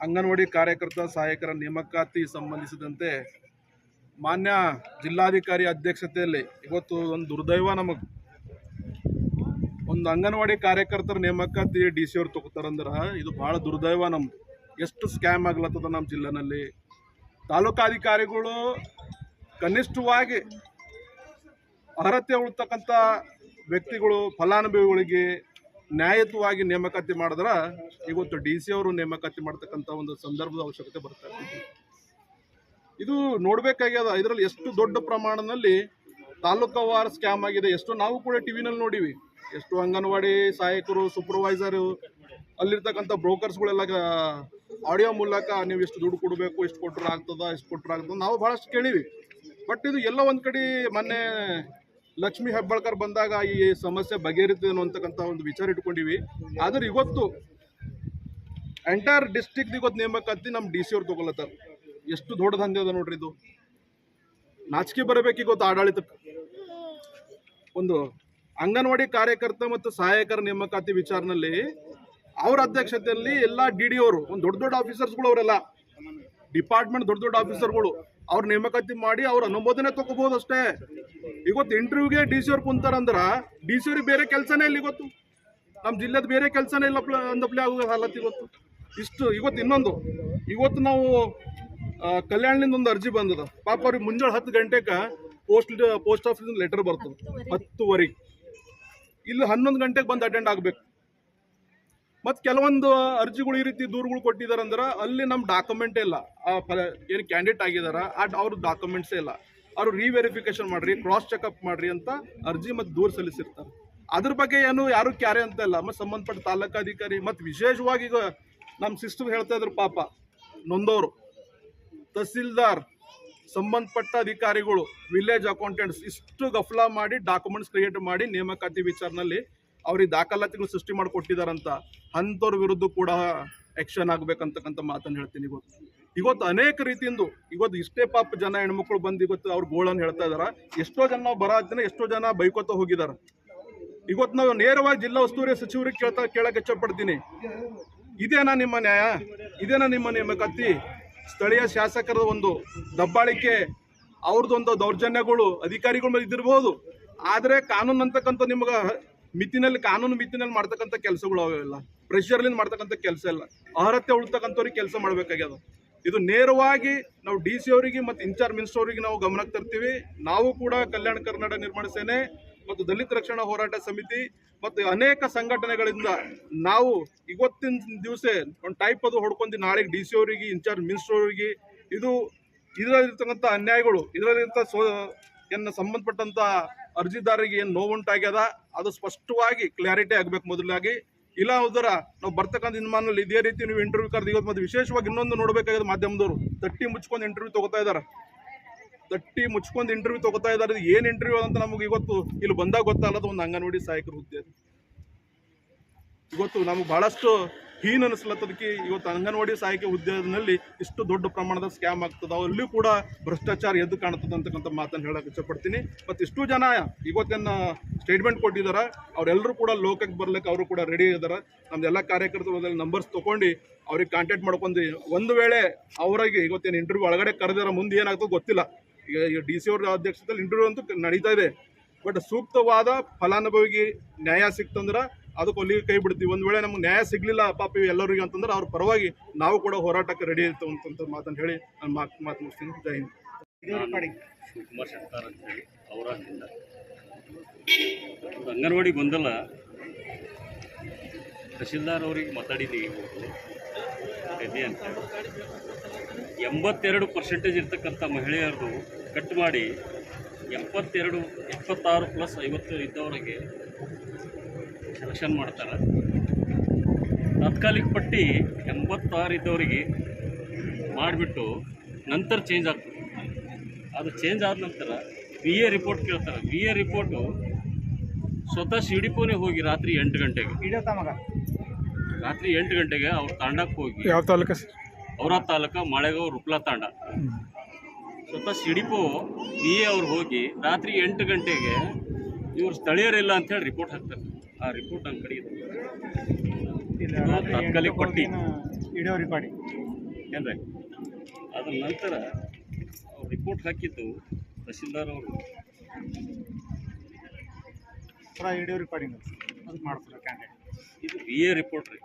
ಅಂಗನವಾಡಿ ಕಾರ್ಯಕರ್ತ ಸಹಾಯಕರ ನೇಮಕಾತಿ ಸಂಬಂಧಿಸಿದಂತೆ ಮಾನ್ಯ ಜಿಲ್ಲಾಧಿಕಾರಿ ಅಧ್ಯಕ್ಷತೆಯಲ್ಲಿ ಇವತ್ತು ಒಂದು ದುರ್ದೈವ ನಮಗೆ ಒಂದು ಅಂಗನವಾಡಿ ಕಾರ್ಯಕರ್ತರ ನೇಮಕಾತಿ ಡಿ ಸಿ ಅವ್ರು ತಗೋತಾರಂದ್ರೆ ಇದು ಭಾಳ ದುರ್ದೈವ ನಮ್ದು ಎಷ್ಟು ಸ್ಕ್ಯಾಮ್ ಆಗ್ಲತ್ತದ ನಮ್ಮ ಜಿಲ್ಲೆನಲ್ಲಿ. ತಾಲೂಕಾಧಿಕಾರಿಗಳು ಕನಿಷ್ಠವಾಗಿ ಅರ್ಹತೆ ಉಳ್ತಕ್ಕಂಥ ವ್ಯಕ್ತಿಗಳು ಫಲಾನುಭವಿಗಳಿಗೆ ನ್ಯಾಯತವಾಗಿ ನೇಮಕಾತಿ ಮಾಡಿದ್ರೆ ಇವತ್ತು ಡಿ ಸಿ ಅವರು ನೇಮಕಾತಿ ಮಾಡ್ತಕ್ಕಂಥ ಒಂದು ಸಂದರ್ಭದ ಅವಶ್ಯಕತೆ ಬರ್ತಾ ಇದು. ನೋಡಬೇಕಾಗ್ಯದ, ಇದರಲ್ಲಿ ಎಷ್ಟು ದೊಡ್ಡ ಪ್ರಮಾಣದಲ್ಲಿ ತಾಲೂಕವಾರು ಸ್ಕ್ಯಾಮ್ ಆಗಿದೆ, ಎಷ್ಟು ನಾವು ಕೂಡ ಟಿ ವಿನಲ್ಲಿ ನೋಡಿವಿ. ಎಷ್ಟು ಅಂಗನವಾಡಿ ಸಹಾಯಕರು ಸೂಪರ್ವೈಸರು ಅಲ್ಲಿರ್ತಕ್ಕಂಥ ಬ್ರೋಕರ್ಸ್ಗಳೆಲ್ಲ ಆಡಿಯೋ ಮೂಲಕ ನೀವು ಎಷ್ಟು ದುಡ್ಡು ಕೊಡಬೇಕು ಎಷ್ಟು ಕೊಟ್ಟರೆ ಆಗ್ತದ ಎಷ್ಟು ಕೊಟ್ಟರೆ ಆಗ್ತದ, ನಾವು ಭಾಳಷ್ಟು ಕೇಳಿವಿ. ಬಟ್ ಇದು ಎಲ್ಲ ಒಂದು ಕಡೆ ಮೊನ್ನೆ ಲಕ್ಷ್ಮೀ ಹೆಬ್ಬಾಳ್ಕರ್ ಬಂದಾಗ ಈ ಸಮಸ್ಯೆ ಬಗೆಹರಿತು ಅನ್ನುವಂತಕ್ಕಂಥ ಒಂದು ವಿಚಾರ ಇಟ್ಕೊಂಡಿವಿ. ಆದ್ರೆ ಇವತ್ತು ಎಂಟೈರ್ ಡಿಸ್ಟಿಕ್ ಇವತ್ತು ನೇಮಕಾತಿ ನಮ್ಮ ಡಿ ಸಿ ಅವ್ರು ತಗೊಳತ್ತಾರ ಎಷ್ಟು ದೊಡ್ಡ ದಂಧೆ ಅದ ನೋಡ್ರಿ ಇದು. ನಾಚಿಕೆ ಬರಬೇಕು ಇವತ್ತು ಆಡಳಿತಕ್ಕೆ ಒಂದು ಅಂಗನವಾಡಿ ಕಾರ್ಯಕರ್ತ ಮತ್ತು ಸಹಾಯಕರ ನೇಮಕಾತಿ ವಿಚಾರನಲ್ಲಿ ಅವ್ರ ಅಧ್ಯಕ್ಷತೆಯಲ್ಲಿ ಎಲ್ಲ ಡಿ ಡಿ ಅವರು, ಒಂದು ದೊಡ್ಡ ದೊಡ್ಡ ಆಫೀಸರ್ಸ್ಗಳು ಅವರೆಲ್ಲ. ಡಿಪಾರ್ಟ್ಮೆಂಟ್ ದೊಡ್ಡ ದೊಡ್ಡ ಆಫೀಸರ್ಗಳು ಅವ್ರ ನೇಮಕಾತಿ ಮಾಡಿ ಅವ್ರ ಅನುಮೋದನೆ ತಗೋಬಹುದು ಅಷ್ಟೇ. ಇವತ್ತು ಇಂಟರ್ವ್ಯೂಗೆ ಡಿ ಸಿ ಅವ್ರು ಕುಂತಾರಂದ್ರ ಡಿ ಸಿ ಅವ್ರಿಗೆ ಬೇರೆ ಕೆಲಸನೇ ಇಲ್ಲ ಇವತ್ತು. ನಮ್ಮ ಜಿಲ್ಲೆದ ಬೇರೆ ಕೆಲಸನೇ ಇಲ್ಲ ಪ್ಲ ಅಂದಪ್ಲೆ ಆಗೋ ಹಾಲತ್ ಇವತ್ತು. ಇಷ್ಟು, ಇವತ್ತು ಇನ್ನೊಂದು. ಇವತ್ತು ನಾವು ಕಲ್ಯಾಣದಿಂದ ಒಂದು ಅರ್ಜಿ ಬಂದದ. ಪಾಪ ಅವ್ರಿಗೆ ಮುಂಜಾನೆ ಹತ್ತು ಗಂಟೆಗೆ ಪೋಸ್ಟ್ ಪೋಸ್ಟ್ ಆಫೀಸಿಂದ ಲೆಟರ್ ಬರ್ತದೆ. ಹತ್ತುವರೆಗೆ. ಇಲ್ಲಿ ಹನ್ನೊಂದು ಗಂಟೆಗೆ ಬಂದು ಅಟೆಂಡ್ ಆಗಬೇಕು. ಮತ್ತು ಕೆಲವೊಂದು ಅರ್ಜಿಗಳು ಈ ರೀತಿ ದೂರುಗಳು ಕೊಟ್ಟಿದ್ದಾರೆ ಅಂದ್ರೆ ಅಲ್ಲಿ ನಮ್ಮ ಡಾಕ್ಯುಮೆಂಟೇ ಇಲ್ಲ. ಏನು ಕ್ಯಾಂಡಿಡೇಟ್ ಆಗಿದಾರ, ಆ ಅವ್ರ ಡಾಕ್ಯುಮೆಂಟ್ಸೇ ಇಲ್ಲ. ಅವರು ರಿವೆರಿಫಿಕೇಶನ್ ಮಾಡ್ರಿ ಕ್ರಾಸ್ ಚೆಕಪ್ ಮಾಡ್ರಿ ಅಂತ ಅರ್ಜಿ ಮತ್ತು ದೂರು ಸಲ್ಲಿಸಿರ್ತಾರೆ. ಅದ್ರ ಬಗ್ಗೆ ಏನು ಯಾರು ಕ್ಯಾರೆ ಅಂತ ಇಲ್ಲ. ಮತ್ತು ಸಂಬಂಧಪಟ್ಟ ತಾಲೂಕಾಧಿಕಾರಿ ಮತ್ತು ವಿಶೇಷವಾಗಿ ಈಗ ನಮ್ಮ ಸಿಸ್ಟರ್ ಹೇಳ್ತಾ ಇದ್ರು ಪಾಪ, ನೊಂದವರು. ತಹಸೀಲ್ದಾರ್, ಸಂಬಂಧಪಟ್ಟ ಅಧಿಕಾರಿಗಳು ವಿಲೇಜ್ ಅಕೌಂಟೆಂಟ್ಸ್ ಇಷ್ಟು ಗಫ್ಲಾ ಮಾಡಿ ಡಾಕ್ಯುಮೆಂಟ್ಸ್ ಕ್ರಿಯೇಟ್ ಮಾಡಿ ನೇಮಕಾತಿ ವಿಚಾರನಲ್ಲಿ ಅವ್ರಿಗೆ ದಾಖಲಾತಿಗಳು ಸೃಷ್ಟಿ ಮಾಡಿಕೊಟ್ಟಿದಾರಂತ ಅಂಥವ್ರ ವಿರುದ್ಧ ಕೂಡ ಆಕ್ಷನ್ ಆಗ್ಬೇಕಂತಕ್ಕಂಥ ಮಾತನ್ನು ಹೇಳ್ತೀನಿ ಇವತ್ತು. ಇವತ್ತು ಅನೇಕ ರೀತಿಯಿಂದ, ಇವತ್ತು ಇಷ್ಟೇ ಪಾಪ ಜನ ಹೆಣ್ಮಕ್ಳು ಬಂದು ಇವತ್ತು ಅವ್ರ ಗೋಳನ್ನು ಹೇಳ್ತಾ ಇದಾರ. ಎಷ್ಟೋ ಜನ ನಾವು ಬರೋ ಜನ ಎಷ್ಟೋ ಜನ ಬೈಕೋತ ಹೋಗಿದಾರ. ಇವತ್ತು ನಾವು ನೇರವಾಗಿ ಜಿಲ್ಲಾ ಉಸ್ತುವಾರಿ ಸಚಿವರಿಗೆ ಕೇಳ್ತಾ ಕೇಳಕ್ಕೆ ಇಷ್ಟಪಡ್ತೀನಿ. ಇದೇನಾ ನಿಮ್ಮ ನ್ಯಾಯ? ಇದೇನಾ ನಿಮ್ಮ ನೇಮಕಾತಿ? ಸ್ಥಳೀಯ ಶಾಸಕರ ಒಂದು ದಬ್ಬಾಳಿಕೆ, ಅವ್ರದ್ದೊಂದು ದೌರ್ಜನ್ಯಗಳು ಅಧಿಕಾರಿಗಳ ಮೇಲೆ ಇದ್ದಿರ್ಬೋದು. ಆದರೆ ಕಾನೂನು ಅಂತಕ್ಕಂಥ ನಿಮ್ಗೆ ಮಿತಿನಲ್ಲಿ, ಕಾನೂನು ಮಿತಿನಲ್ಲಿ ಮಾಡ್ತಕ್ಕಂಥ ಕೆಲಸಗಳು ಅವೆಲ್ಲ. ಪ್ರೆಷರ್ಲಿಂದ ಮಾಡ್ತಕ್ಕಂಥ ಕೆಲಸ ಇಲ್ಲ ಅರ್ಹತೆ ಉಳ್ತಕ್ಕಂಥವ್ರಿಗೆ ಕೆಲಸ ಮಾಡಬೇಕಾಗ್ಯದ. ಇದು ನೇರವಾಗಿ ನಾವು ಡಿ ಸಿ ಅವರಿಗೆ ಮತ್ತು ಇನ್ಚಾರ್ಜ್ ಮಿನಿಸ್ಟರ್ ಅವರಿಗೆ ನಾವು ಗಮನಕ್ಕೆ ತರ್ತೀವಿ. ನಾವು ಕೂಡ ಕಲ್ಯಾಣ ಕರ್ನಾಟಕ ನಿರ್ಮಾಣ ಸೇನೆ ಮತ್ತು ದಲಿತ ರಕ್ಷಣಾ ಹೋರಾಟ ಸಮಿತಿ ಮತ್ತು ಅನೇಕ ಸಂಘಟನೆಗಳಿಂದ ನಾವು ಇವತ್ತಿನ ದಿವಸ ಒಂದು ಟೈಪ್ ಅದು ಹೊಡ್ಕೊಂಡು ನಾಳೆಗೆ ಡಿ ಸಿ ಅವರಿಗೆ ಇನ್ಚಾರ್ಜ್ ಮಿನಿಸ್ಟರ್ ಅವರಿಗೆ ಇದು ಇದರಲ್ಲಿರ್ತಕ್ಕಂಥ ಅನ್ಯಾಯಗಳು ಇದರಲ್ಲಿರ್ತ ಸೋ ಏನು ಸಂಬಂಧಪಟ್ಟಂತ ಅರ್ಜಿದಾರರಿಗೆ ಏನು ನೋವುಂಟಾಗ್ಯದ? ಅದು ಸ್ಪಷ್ಟವಾಗಿ ಕ್ಲಾರಿಟಿ ಆಗಬೇಕು ಮೊದಲಾಗಿ. ಇಲ್ಲ ಹೋದ್ರ ನಾವು ಬರ್ತಕ್ಕಂಥ ಇನ್ಮಾನಲ್ಲಿ ಇದೇ ರೀತಿ ನೀವು ಇಂಟರ್ವ್ಯೂ ಕರೆದು ಇವತ್ತು ಮತ್ತೆ ವಿಶೇಷವಾಗಿ ಇನ್ನೊಂದು ನೋಡಬೇಕಾಗಿದೆ ಮಾಧ್ಯಮದವರು. ತಟ್ಟಿ ಮುಚ್ಕೊಂಡು ಇಂಟರ್ವ್ಯೂ ತಗೋತಾ ಇದ್ದಾರೆ ತಟ್ಟಿ ಮುಚ್ಕೊಂಡು ಇಂಟರ್ವ್ಯೂ ತಗೋತಾ ಇದ್ದಾರೆ ಇದು ಏನು ಇಂಟರ್ವ್ಯೂ ಅಂತ ನಮಗೆ ಇವತ್ತು ಇಲ್ಲಿ ಬಂದಾಗ ಅದು ಒಂದು ಅಂಗನವಾಡಿ ಸಹಾಯಕರ ಹುದ್ದೆ ಇವತ್ತು ನಮಗೆ ಬಹಳಷ್ಟು ಹೀನ್ ಅನಿಸ್ಲತ್ತದಕ್ಕೆ ಇವತ್ತು ಅಂಗನವಾಡಿ ಸಹಾಯಕ ಉದ್ಯೋಗದಲ್ಲಿ ಇಷ್ಟು ದೊಡ್ಡ ಪ್ರಮಾಣದ ಸ್ಕ್ಯಾಮ್ ಆಗ್ತದೆ. ಅಲ್ಲಿಯೂ ಕೂಡ ಭ್ರಷ್ಟಾಚಾರ ಎದ್ದು ಕಾಣ್ತದೆ ಅಂತಕ್ಕಂಥ ಮಾತನ್ನು ಹೇಳಕ್ಕೆ ಇಷ್ಟಪಡ್ತೀನಿ. ಮತ್ತು ಇಷ್ಟು ಜನ ಇವತ್ತೇನು ಸ್ಟೇಟ್ಮೆಂಟ್ ಕೊಟ್ಟಿದ್ದಾರೆ ಅವರೆಲ್ಲರೂ ಕೂಡ ಲೋಕಕ್ಕೆ ಬರ್ಲಿಕ್ಕೆ ಅವರು ಕೂಡ ರೆಡಿ ಇದ್ದಾರೆ ನಮ್ದೆಲ್ಲ ಕಾರ್ಯಕರ್ತರು ನಂಬರ್ಸ್ ತೊಗೊಂಡು ಅವ್ರಿಗೆ ಕಾಂಟ್ಯಾಕ್ಟ್ ಮಾಡ್ಕೊಂಡು ಒಂದು ವೇಳೆ ಅವರಿಗೆ ಇವತ್ತೇನು ಇಂಟರ್ವ್ಯೂ ಒಳಗಡೆ ಕರೆದಿರೋ ಮುಂದೆ ಏನಾಗ್ತದೆ ಗೊತ್ತಿಲ್ಲ. ಈಗ ಡಿ ಸಿ ಅವ್ರ ಅಧ್ಯಕ್ಷತೆಯಲ್ಲಿ ಇಂಟರ್ವ್ಯೂ ಅಂತೂ ನಡೀತಾ ಇದೆ. ಬಟ್ ಸೂಕ್ತವಾದ ಫಲಾನುಭವಿಗೆ ನ್ಯಾಯ ಸಿಕ್ತಂದ್ರೆ ಅದಕ್ಕೆ ಅಲ್ಲಿಗೆ ಕೈ ಬಿಡ್ತೀವಿ. ಒಂದು ವೇಳೆ ನಮ್ಗೆ ನ್ಯಾಯ ಸಿಗ್ಲಿಲ್ಲ ಪಾಪ ಎಲ್ಲರಿಗೂ ಅಂತಂದ್ರೆ ಅವ್ರ ಪರವಾಗಿ ನಾವು ಕೂಡ ಹೋರಾಟಕ್ಕೆ ರೆಡಿ ಇರ್ತೇವೆ ಅಂತಂತ ಮಾತನ್ನು ಹೇಳಿ ನಾನು ಮಾತು ಮಾತು ಮುಗಿಸ್ತೀನಿ. ಜೈ ಹಿಂದ್. ಶಿವಕುಮಾರ್ ಶೆಟ್ಟಾರ್ ಅಂತೇಳಿ ಅವರ ಅಂಗನವಾಡಿ ಗೊಂದಲ. ತಹಶೀಲ್ದಾರ್ ಅವರಿಗೆ ಮಾತಾಡಿದ್ದೀವಿ ಗದ್ದೆ ಅಂತ ಎಂಬತ್ತೆರಡು ಪರ್ಸೆಂಟೇಜ್ ಇರ್ತಕ್ಕಂಥ ಮಹಿಳೆಯರದು ಕಟ್ ಮಾಡಿ ಎಪ್ಪತ್ತೆರಡು ಎಪ್ಪತ್ತಾರು ಪ್ಲಸ್ ಐವತ್ತು ಇದ್ದವರಿಗೆ ಸೆಲೆಕ್ಷನ್ ಮಾಡ್ತಾರೆ. ತಾತ್ಕಾಲಿಕ ಪಟ್ಟಿ ಎಂಬತ್ತಾರು ಇದ್ದವರಿಗೆ ಮಾಡಿಬಿಟ್ಟು ನಂತರ ಚೇಂಜ್ ಆಗ್ತದೆ. ಅದು ಚೇಂಜ್ ಆದ ನಂತರ ವಿ ಎ ರಿಪೋರ್ಟ್ ಕೇಳ್ತಾರೆ ವಿ ಎ ರಿಪೋರ್ಟು ಸ್ವತಃ ಸಿಡಿಪೋನೆ ಹೋಗಿ ರಾತ್ರಿ ಎಂಟು ಗಂಟೆಗೆ. ರಾತ್ರಿ ಎಂಟು ಗಂಟೆಗೆ ಅವ್ರ ತಾಂಡಕ್ಕೆ ಹೋಗಿ. ಯಾವ ತಾಲೂಕ ಸರ್? ಅವರ ತಾಲೂಕ ಮಳೆಗೌ ರುಪ್ಲಾ ತಾಂಡ. ಸ್ವತಃ ಸಿಡಿಪೋ ಬಿ ಎ ಅವ್ರು ಹೋಗಿ ರಾತ್ರಿ ಎಂಟು ಗಂಟೆಗೆ ಇವರು ಸ್ಥಳೀಯರಿಲ್ಲ ಅಂತೇಳಿ ರಿಪೋರ್ಟ್ ಹಾಕ್ತಾರೆ. ಆ ರಿಪೋರ್ಟ್ ನಮ್ಮ ಕಡೆ ಇದೆ ಕೊಟ್ಟಿ ತಾತ್ಕಾಲಿಕ ಪಟ್ಟಿ. ವಿಡಿಯೋ ರೆಕಾರ್ಡಿ ಏನ್ರಿ? ಅದರ ನಂತರ ರಿಪೋರ್ಟ್ ಹಾಕಿದ್ದು ತಹಸೀಲ್ದಾರ್ ಅವರು. ವಿಡಿಯೋ ರೆಕಾರ್ಡಿಂಗ್ ಅದು. ಮಾಡ್ತಾರೆ ಕ್ಯಾಂಡಿಡೇಟ್ ಇದು ವಿ ಎ ರಿಪೋರ್ಟ್ ರೀ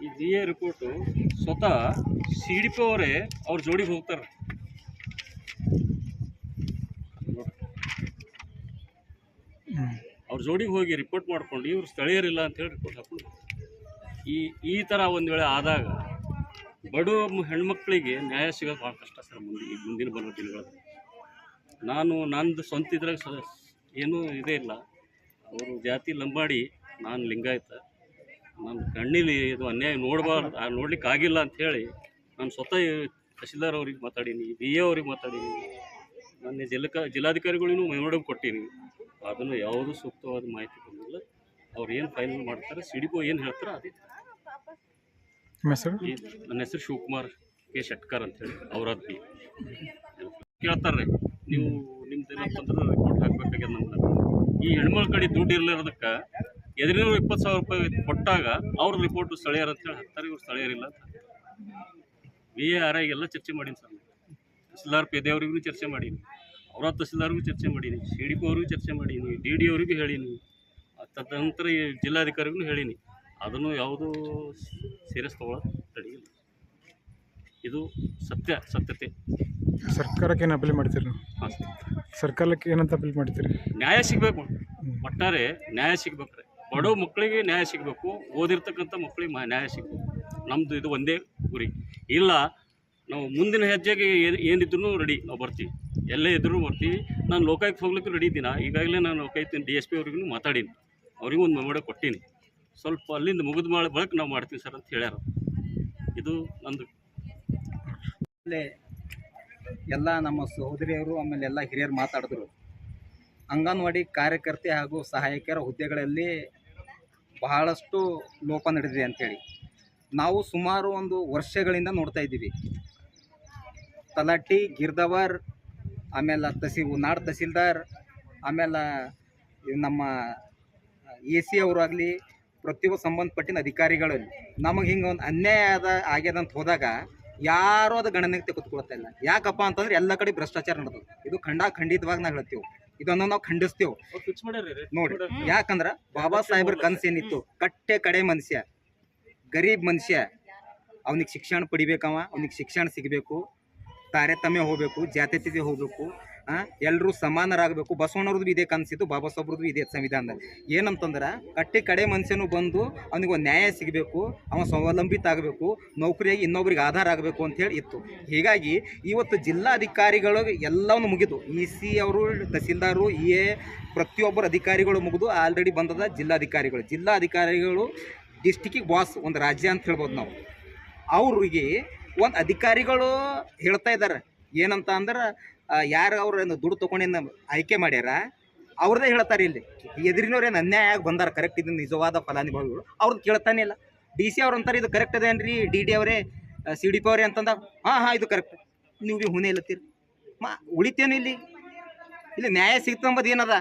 ಈ ಬಿ ಎ ರಿಪೋರ್ಟು ಸ್ವತಃ ಸಿ ಡಿ ಪಿ ಅವರೇ ಅವ್ರ ಜೋಡಿಗೆ ಹೋಗ್ತಾರೆ ಅವ್ರ ಜೋಡಿಗೆ ಹೋಗಿ ರಿಪೋರ್ಟ್ ಮಾಡ್ಕೊಂಡು ಇವ್ರು ಸ್ಥಳೀಯರಿಲ್ಲ ಅಂತೇಳಿ ರಿಪೋರ್ಟ್ ಹಾಕ್ಕೊಂಡು ಈ ಈ ಥರ ಒಂದು ವೇಳೆ ಆದಾಗ ಬಡ ಹೆಣ್ಮಕ್ಳಿಗೆ ನ್ಯಾಯ ಸಿಗೋದು ಭಾಳ ಕಷ್ಟ ಸರ್ ಮುಂದೆ ಈ ಮುಂದಿನ ಬರೋ ದಿನಗಳಲ್ಲಿ. ನಾನು ನಂದು ಸ್ವಂತ ಇದ್ರಾಗ ಸ ಏನೂ ಇದೇ ಇಲ್ಲ. ಅವರು ಜಾತಿ ಲಂಬಾಡಿ, ನಾನು ಲಿಂಗಾಯತ. ನನ್ನ ಕಣ್ಣಿಲಿ ಇದು ಅನ್ಯಾಯ ನೋಡಬಾರ್ದು ನೋಡ್ಲಿಕ್ಕೆ ಆಗಿಲ್ಲ ಅಂಥೇಳಿ ನಾನು ಸ್ವತಃ ತಹಶೀಲ್ದಾರ್ ಅವ್ರಿಗೆ ಮಾತಾಡೀನಿ, ಬಿ ಎ ಅವ್ರಿಗೆ ಮಾತಾಡೀನಿ. ನನ್ನ ಜಿಲ್ಲಾ ಜಿಲ್ಲಾಧಿಕಾರಿಗಳಿಗೂ ಮೆಮೊರಂ ಕೊಟ್ಟೀನಿ. ಅದನ್ನು ಯಾವುದೂ ಸೂಕ್ತವಾದ ಮಾಹಿತಿ ಬಂದಿಲ್ಲ. ಅವ್ರು ಏನು ಫೈನಲ್ ಮಾಡ್ತಾರೆ ಸಿಡಿಪೋ ಏನು ಹೇಳ್ತಾರೆ ಅದೇ. ನನ್ನ ಹೆಸರು ಶಿವಕುಮಾರ್ ಕೆ. ಶೆಟ್ಕರ್ ಅಂತೇಳಿ ಅದ್ವಿ. ಕೇಳ್ತಾರೆ ನೀವು ನಿಮ್ದು ಏನಪ್ಪ ಅಂದ್ರೆ ರಿಪೋರ್ಟ್ ಹಾಕ್ಬೇಕಾಗ್ಯದ ನಮ್ಗೆ ಈ ಹೆಣ್ಮಳ ಕಡೆ ದುಡ್ಡು ಇರಲಿರೋದಕ್ಕೆ ಎದುರಿನೂರು ಇಪ್ಪತ್ತು ಸಾವಿರ ರೂಪಾಯಿ ಕೊಟ್ಟಾಗ ಅವ್ರ ರಿಪೋರ್ಟ್ ಸ್ಥಳೀಯರು ಅಂತೇಳಿ ಹಾಕ್ತಾರೆ ಇವ್ರು ಸ್ಥಳೀಯರಿಲ್ಲ ಅಂತ. ವಿ ಎ ಆರ್ ಐಗೆಲ್ಲ ಚರ್ಚೆ ಮಾಡೀನಿ sir. S L R P ಪೇದೆಯವ್ರಿಗೂ ಚರ್ಚೆ ಮಾಡೀನಿ. ಅವರ ತಹಸೀಲ್ದಾರ್ಗೂ ಚರ್ಚೆ ಮಾಡೀನಿ ಸಿ ಡಿ ಪಿ ಅವ್ರಿಗೂ ಚರ್ಚೆ ಮಾಡೀನಿ ಡಿ ಡಿ ಅವ್ರಿಗೂ ಹೇಳೀನಿ ತದನಂತರ ಈ ಜಿಲ್ಲಾಧಿಕಾರಿಗೂ ಹೇಳೀನಿ. ಅದನ್ನು ಯಾವುದೂ ಸೀರಿಯಸ್ ತೊಗೊಳ್ಳೋದು ತಡೆಯಿಲ್ಲ ಇದು ಸತ್ಯ ಸತ್ಯತೆ. ಸರ್ಕಾರಕ್ಕೆ ಏನು ಅಪೀಲ್ ಮಾಡ್ತೀರಿ ನೀವು? ಹಾಂ ಸರ್. ಸರ್ಕಾರಕ್ಕೆ ಏನಂತ ಅಪೀಲ್ ಮಾಡ್ತೀರಿ? ನ್ಯಾಯ ಸಿಗಬೇಕು. ಒಟ್ಟಾರೆ ನ್ಯಾಯ ಸಿಗ್ಬೇಕ್ರೆ. ಬಡವ ಮಕ್ಕಳಿಗೆ ನ್ಯಾಯ ಸಿಗಬೇಕು ಓದಿರ್ತಕ್ಕಂಥ ಮಕ್ಕಳಿಗೆ ನ್ಯಾಯ ಸಿಗಬೇಕು. ನಮ್ಮದು ಇದು ಒಂದೇ ಗುರಿ. ಇಲ್ಲ ನಾವು ಮುಂದಿನ ಹೆಜ್ಜೆಗೆ ಏನು ಏನಿದ್ರು ರೆಡಿ ನಾವು ಬರ್ತೀವಿ. ಎಲ್ಲೇ ಇದ್ರೂ ಬರ್ತೀವಿ ನಾನು ಲೋಕಾಯುಕ್ತ ಹೋಗ್ಲಿಕ್ಕೆ ರೆಡಿ ಇದ್ದೀನಿ. ಈಗಾಗಲೇ ನಾನು ಲೋಕಾಯುಕ್ತ ಡಿ ಎಸ್ ಪಿ ಅವ್ರಿಗೂ ಮಾತಾಡೀನಿ. ಅವ್ರಿಗೂ ಒಂದು ಮೆಮೊಡೆ ಕೊಟ್ಟೀನಿ. ಸ್ವಲ್ಪ ಅಲ್ಲಿಂದ ಮುಗಿದ ಮಾಡಿ ಬಳಕೆ ನಾವು ಮಾಡ್ತೀವಿ ಸರ್ ಅಂತ ಹೇಳ್ಯಾರ. ಇದು ನಂದು. ಎಲ್ಲ ನಮ್ಮ ಸಹೋದರಿಯರು ಆಮೇಲೆ ಎಲ್ಲ ಹಿರಿಯರು ಮಾತಾಡಿದ್ರು. ಅಂಗನವಾಡಿ ಕಾರ್ಯಕರ್ತೆ ಹಾಗೂ ಸಹಾಯಕರ ಹುದ್ದೆಗಳಲ್ಲಿ ಬಹಳಷ್ಟು ಲೋಪ ನಡೆದಿದೆ ಅಂಥೇಳಿ ನಾವು ಸುಮಾರು ಒಂದು ವರ್ಷಗಳಿಂದ ನೋಡ್ತಾ ಇದ್ದೀವಿ. ತಲಾಟಿ ಗಿರ್ದವರ್ ಆಮೇಲೆ ತಹಸೀ ನಾಡ್ ತಹಸೀಲ್ದಾರ್ ಆಮೇಲೆ ನಮ್ಮ ಎ ಸಿ ಅವರಾಗಲಿ ಪ್ರತಿಯೊಬ್ಬ ಸಂಬಂಧಪಟ್ಟಿನ ಅಧಿಕಾರಿಗಳಲ್ಲಿ ನಮಗೆ ಹಿಂಗೆ ಒಂದು ಅನ್ಯಾಯ ಅದ ಆಗ್ಯದ ಅಂತ ಹೋದಾಗ ಯಾರೂ ಅದು ಗಣನೆಗೆ ತೆಗೆದುಕೊಳ್ತಾ ಇಲ್ಲ ಯಾಕಪ್ಪ ಅಂತಂದ್ರೆ ಎಲ್ಲ ಕಡೆ ಭ್ರಷ್ಟಾಚಾರ ನಡೆದದು. ಇದು ಖಂಡ ಖಂಡಿತವಾಗಿ ನಾವು ಹೇಳ್ತೀವಿ. ಇದನ್ನು ನಾವು ಖಂಡಿಸ್ತೇವೆ. ನೋಡಿ ಯಾಕಂದ್ರೆ ಬಾಬಾ ಸಾಹೇಬ್ರ ಕನಸು ಏನಿತ್ತು? ಕಟ್ಟೆ ಕಡೆ ಮನುಷ್ಯ ಗರೀಬ್ ಮನುಷ್ಯ ಅವನಿಗೆ ಶಿಕ್ಷಣ ಪಡಿಬೇಕವ ಅವನಿಗೆ ಶಿಕ್ಷಣ ಸಿಗಬೇಕು. ತಾರತಮ್ಯ ಹೋಗಬೇಕು ಜಾತ್ಯತೆ ಹೋಗಬೇಕು ಎಲ್ಲರೂ ಸಮಾನರಾಗಬೇಕು. ಬಸವಣ್ಣವ್ರದ್ದು ಇದೇ ಕನಸಿದ್ದು ಬಾಬಾ ಸಾಹೇಬ್ರದ್ದು ಇದೇ ಸಂವಿಧಾನದಲ್ಲಿ. ಏನಂತಂದ್ರೆ, ಕಟ್ಟಿ ಕಡೆ ಮನುಷ್ಯನು ಬಂದು ಅವನಿಗೆ ಒಂದು ನ್ಯಾಯ ಸಿಗಬೇಕು ಅವ ಸ್ವಾವಲಂಬಿತ ಆಗಬೇಕು, ನೌಕರಿಯಾಗಿ ಇನ್ನೊಬ್ರಿಗೆ ಆಧಾರ ಆಗಬೇಕು ಅಂತೇಳಿ ಇತ್ತು. ಹೀಗಾಗಿ ಇವತ್ತು ಜಿಲ್ಲಾಧಿಕಾರಿಗಳು ಎಲ್ಲವನ್ನು ಮುಗಿದು, ಇ ಸಿ ಅವರು, ತಹಸೀಲ್ದಾರು, ಇ ಎ, ಪ್ರತಿಯೊಬ್ಬರು ಅಧಿಕಾರಿಗಳು ಮುಗಿದು ಆಲ್ರೆಡಿ ಬಂದದ ಜಿಲ್ಲಾಧಿಕಾರಿಗಳು. ಜಿಲ್ಲಾಧಿಕಾರಿಗಳು ಡಿಸ್ಟಿಕ್ಕಿಗೆ ಬಾಸ್ ಒಂದು ರಾಜ್ಯ ಅಂತ ಹೇಳ್ಬೋದು ನಾವು. ಅವ್ರಿಗೆ ಒಂದು ಅಧಿಕಾರಿಗಳು ಹೇಳ್ತಾ ಇದ್ದಾರೆ ಏನಂತ ಅಂದ್ರೆ ಯಾರು ಅವ್ರ ದುಡ್ಡು ತೊಗೊಂಡಿನ ಆಯ್ಕೆ ಮಾಡ್ಯಾರ ಅವ್ರದ್ದೇ ಹೇಳ್ತಾರೆ ಇಲ್ಲಿ. ಎದುರಿನವ್ರೇನು ಅನ್ಯಾಯ ಆಗಿ ಬಂದಾರ ಕರೆಕ್ಟ್ ಇದನ್ನು ನಿಜವಾದ ಫಲಾನುಭವಿಗಳು ಅವ್ರದ್ದು ಕೇಳ್ತಾನೆ ಇಲ್ಲ. ಡಿ ಸಿ ಅವ್ರು ಅಂತಾರೆ, ಇದು ಕರೆಕ್ಟ್ ಅದೇನ್ರಿ ಡಿ ಡಿ ಅವರೇ ಸಿ ಡಿ ಪಿ ಅವರೇ ಅಂತಂದ, ಹಾಂ ಹಾಂ, ಇದು ಕರೆಕ್ಟ್ ನೀವು ಭೀ ಹುನೇ ಇಲ್ಲತ್ತೀರಿ. ಮಾ, ಉಳಿತೇನು ಇಲ್ಲಿ? ಇಲ್ಲಿ ನ್ಯಾಯ ಸಿಗ್ತಂಬದು ಏನದ?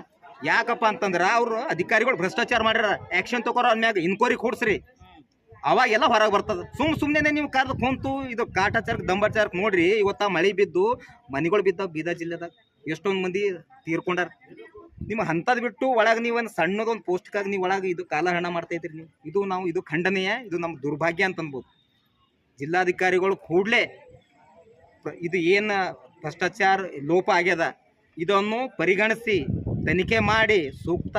ಯಾಕಪ್ಪ ಅಂತಂದ್ರೆ, ಅವರು ಅಧಿಕಾರಿಗಳು ಭ್ರಷ್ಟಾಚಾರ ಮಾಡ್ಯಾರ. ಆ್ಯಕ್ಷನ್ ತಗೋರ ಅನ್ಯಾಗ ಇನ್ಕ್ವೈರಿ ಕೊಡ್ಸ್ರಿ. ಅವಾಗೆಲ್ಲ ಹೊರಗೆ ಬರ್ತದೆ. ಸುಮ್ ಸುಮ್ಮನೆ ನೀವು ಕರೆದು ಕುಂತು, ಇದು ಕಾಟಾಚಾರಕ್ಕೆ ದಂಬಾಚಾರಕ್ಕೆ ನೋಡ್ರಿ, ಇವತ್ತ ಮಳೆ ಬಿದ್ದು, ಮನೆಗಳು ಬಿದ್ದ ಬೀದರ್ ಜಿಲ್ಲೆದಾಗ. ಎಷ್ಟೊಂದು ಮಂದಿ ತೀರ್ಕೊಂಡಾರ. ನಿಮ್ಮ ಅಂಥದ್ದು ಬಿಟ್ಟು ಒಳಗೆ ನೀವು ಒಂದು ಸಣ್ಣದೊಂದು ಪೋಸ್ಟ್ಗಾಗಿ ನೀವು ಒಳಗೆ ಇದು ಕಾಲಹರಣ ಮಾಡ್ತಾ ಇದ್ರಿ ನೀವು. ಇದು ನಾವು, ಇದು ಖಂಡನೀಯ, ಇದು ನಮ್ಮ ದುರ್ಭಾಗ್ಯ ಅಂತ ಅನ್ಬೋದು ಜಿಲ್ಲಾಧಿಕಾರಿಗಳು ಕೂಡಲೇ ಇದು ಏನು ಭ್ರಷ್ಟಾಚಾರ, ಲೋಪ ಆಗ್ಯದ, ಇದನ್ನು ಪರಿಗಣಿಸಿ, ತನಿಖೆ ಮಾಡಿ, ಸೂಕ್ತ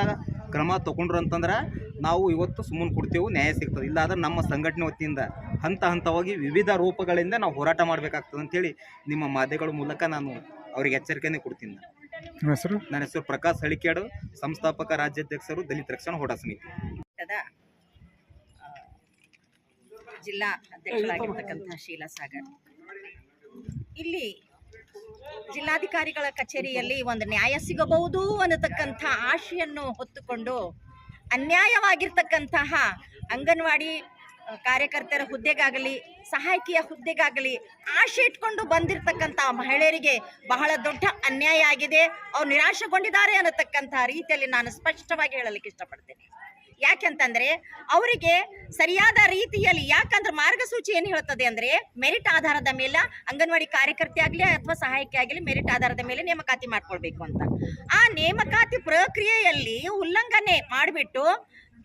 ಕ್ರಮ ತಗೊಂಡ್ರು ಅಂತಂದ್ರೆ ನಾವು ಇವತ್ತು ಸುಮ್ಮನೆ ಕೊಡ್ತೀವಿ ನ್ಯಾಯ ಸಿಗ್ತದೆ. ಇಲ್ಲಾದ್ರೆ ನಮ್ಮ ಸಂಘಟನೆ ವತಿಯಿಂದ ಹಂತ ಹಂತವಾಗಿ ವಿವಿಧ ರೂಪಗಳಿಂದ ನಾವು ಹೋರಾಟ ಮಾಡಬೇಕಾಗ್ತದೆ ಅಂತೇಳಿ ನಿಮ್ಮ ಮಾಧ್ಯಮಗಳ ಮೂಲಕ ನಾನು ಅವ್ರಿಗೆ ಎಚ್ಚರಿಕೆನೇ ಕೊಡ್ತೀನಿ. ನನ್ನ ಹೆಸರು? ನನ್ನ ಹೆಸರು ಪ್ರಕಾಶ್ ಹಳಿಕೇಡು ಸಂಸ್ಥಾಪಕ ರಾಜ್ಯಾಧ್ಯಕ್ಷರು ದಲಿತ ರಕ್ಷಣಾ ಹೋರಾಟ ಸಮಿತಿ. ಜಿಲ್ಲಾ ಅಧ್ಯಕ್ಷರಾಗಿರ್ತಕ್ಕಂಥ ಶೀಲಾ ಸಾಗರ್. ಇಲ್ಲಿ ಜಿಲ್ಲಾಧಿಕಾರಿಗಳ ಕಚೇರಿಯಲ್ಲಿ ಒಂದು ನ್ಯಾಯ ಸಿಗಬಹುದು ಅನ್ನತಕ್ಕಂಥ ಆಶೆಯನ್ನು ಹೊತ್ತುಕೊಂಡು ಅನ್ಯಾಯವಾಗಿರ್ತಕ್ಕಂತಹ ಅಂಗನವಾಡಿ ಕಾರ್ಯಕರ್ತರ ಹುದ್ದೆಗಾಗಲಿ, ಸಹಾಯಕಿಯ ಹುದ್ದೆಗಾಗಲಿ ಆಶೆ ಇಟ್ಕೊಂಡು ಬಂದಿರತಕ್ಕಂಥ ಮಹಿಳೆಯರಿಗೆ ಬಹಳ ದೊಡ್ಡ ಅನ್ಯಾಯ ಆಗಿದೆ. ಅವ್ರು ನಿರಾಶೆಗೊಂಡಿದ್ದಾರೆ ಅನ್ನತಕ್ಕಂಥ ರೀತಿಯಲ್ಲಿ ನಾನು ಸ್ಪಷ್ಟವಾಗಿ ಹೇಳಲಿಕ್ಕೆ ಇಷ್ಟಪಡ್ತೇನೆ. ಯಾಕೆಂತಂದ್ರೆ ಅವರಿಗೆ ಸರಿಯಾದ ರೀತಿಯಲ್ಲಿ ಯಾಕಂದ್ರೆ ಮಾರ್ಗಸೂಚಿ ಏನು ಹೇಳ್ತದೆ ಅಂದ್ರೆ ಮೆರಿಟ್ ಆಧಾರದ ಮೇಲೆ ಅಂಗನವಾಡಿ ಕಾರ್ಯಕರ್ತೆ ಆಗಲಿ ಅಥವಾ ಸಹಾಯಕಿ ಆಗಲಿ ಮೆರಿಟ್ ಆಧಾರದ ಮೇಲೆ ನೇಮಕಾತಿ ಮಾಡ್ಕೊಳ್ಬೇಕು ಅಂತ. ಆ ನೇಮಕಾತಿ ಪ್ರಕ್ರಿಯೆಯಲ್ಲಿ ಉಲ್ಲಂಘನೆ ಮಾಡಿಬಿಟ್ಟು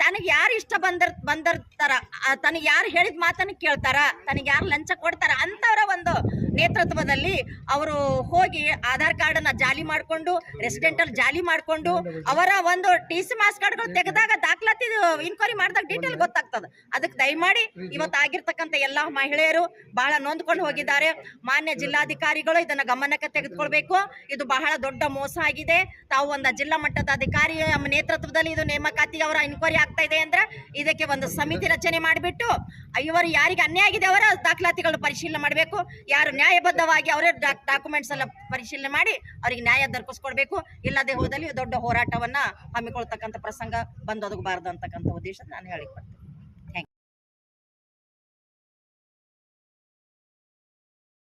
ತನಗೆ ಯಾರು ಇಷ್ಟ ಬಂದಿರ್, ಬಂದಿರ್ತಾರ ತನಗೆ ಯಾರು ಹೇಳಿದ ಮಾತನ್ನ ಕೇಳ್ತಾರ, ತನಗೆ ಯಾರು ಲಂಚ ಕೊಡ್ತಾರ ಅಂತವರ ಒಂದು ನೇತೃತ್ವದಲ್ಲಿ ಅವರು ಹೋಗಿ ಆಧಾರ್ ಕಾರ್ಡನ್ನ ಜಾಲಿ ಮಾಡಿಕೊಂಡು, ರೆಸಿಡೆಂಟಲ್ ಜಾಲಿ ಮಾಡಿಕೊಂಡು, ಅವರ ಒಂದು ಟಿ ಸಿ ಮಾಸ್ ಕಾರ್ಡ್ಗಳು ತೆಗೆದಾಗ ದಾಖಲಾತಿ ಇನ್ಕ್ವೈರಿ ಮಾಡಿದಾಗ ಡೀಟೇಲ್ ಗೊತ್ತಾಗ್ತದೆ. ಅದಕ್ಕೆ ದಯಮಾಡಿ ಇವತ್ತು ಆಗಿರ್ತಕ್ಕಂಥ ಎಲ್ಲ ಮಹಿಳೆಯರು ಬಹಳ ನೊಂದ್ಕೊಂಡು ಹೋಗಿದ್ದಾರೆ. ಮಾನ್ಯ ಜಿಲ್ಲಾಧಿಕಾರಿಗಳು ಇದನ್ನ ಗಮನಕ್ಕೆ ತೆಗೆದುಕೊಳ್ಬೇಕು. ಇದು ಬಹಳ ದೊಡ್ಡ ಮೋಸ ಆಗಿದೆ. ತಾವು ಒಂದು ಜಿಲ್ಲಾ ಮಟ್ಟದ ಅಧಿಕಾರಿ ನೇತೃತ್ವದಲ್ಲಿ ಇದು ನೇಮಕಾತಿ ಅವರ ಇನ್ಕ್ವೈರಿ ಆಗ್ತಾ ಇದೆ ಅಂದ್ರೆ ಇದಕ್ಕೆ ಒಂದು ಸಮಿತಿ ರಚನೆ ಮಾಡಿಬಿಟ್ಟು ಇವರು ಯಾರಿಗೆ ಅನ್ಯಾಯ ಆಗಿದೆ ಅವರ ದಾಖಲಾತಿಗಳು ಪರಿಶೀಲನೆ ಮಾಡಬೇಕು. ಯಾರು ನ್ಯಾಯಬದ್ಧವಾಗಿ ಅವರೇ ಡಾಕ್ಯುಮೆಂಟ್ಸ್ ಎಲ್ಲ ಪರಿಶೀಲನೆ ಮಾಡಿ ಅವರಿಗೆ ನ್ಯಾಯ ದೊರಕಿಸ್ಕೊಡ್ಬೇಕು. ಇಲ್ಲದೆ ಹೋದಲ್ಲಿ ದೊಡ್ಡ ಹೋರಾಟವನ್ನ ಹಮ್ಮಿಕೊಳ್ತಕ್ಕಂಥ ಪ್ರಸಂಗ ಬಂದೊದಗಬಾರ್ದು ಅಂತಕ್ಕಂಥ ಉದ್ದೇಶ ನಾನು ಹೇಳಿಕೊಡ್ತೇನೆ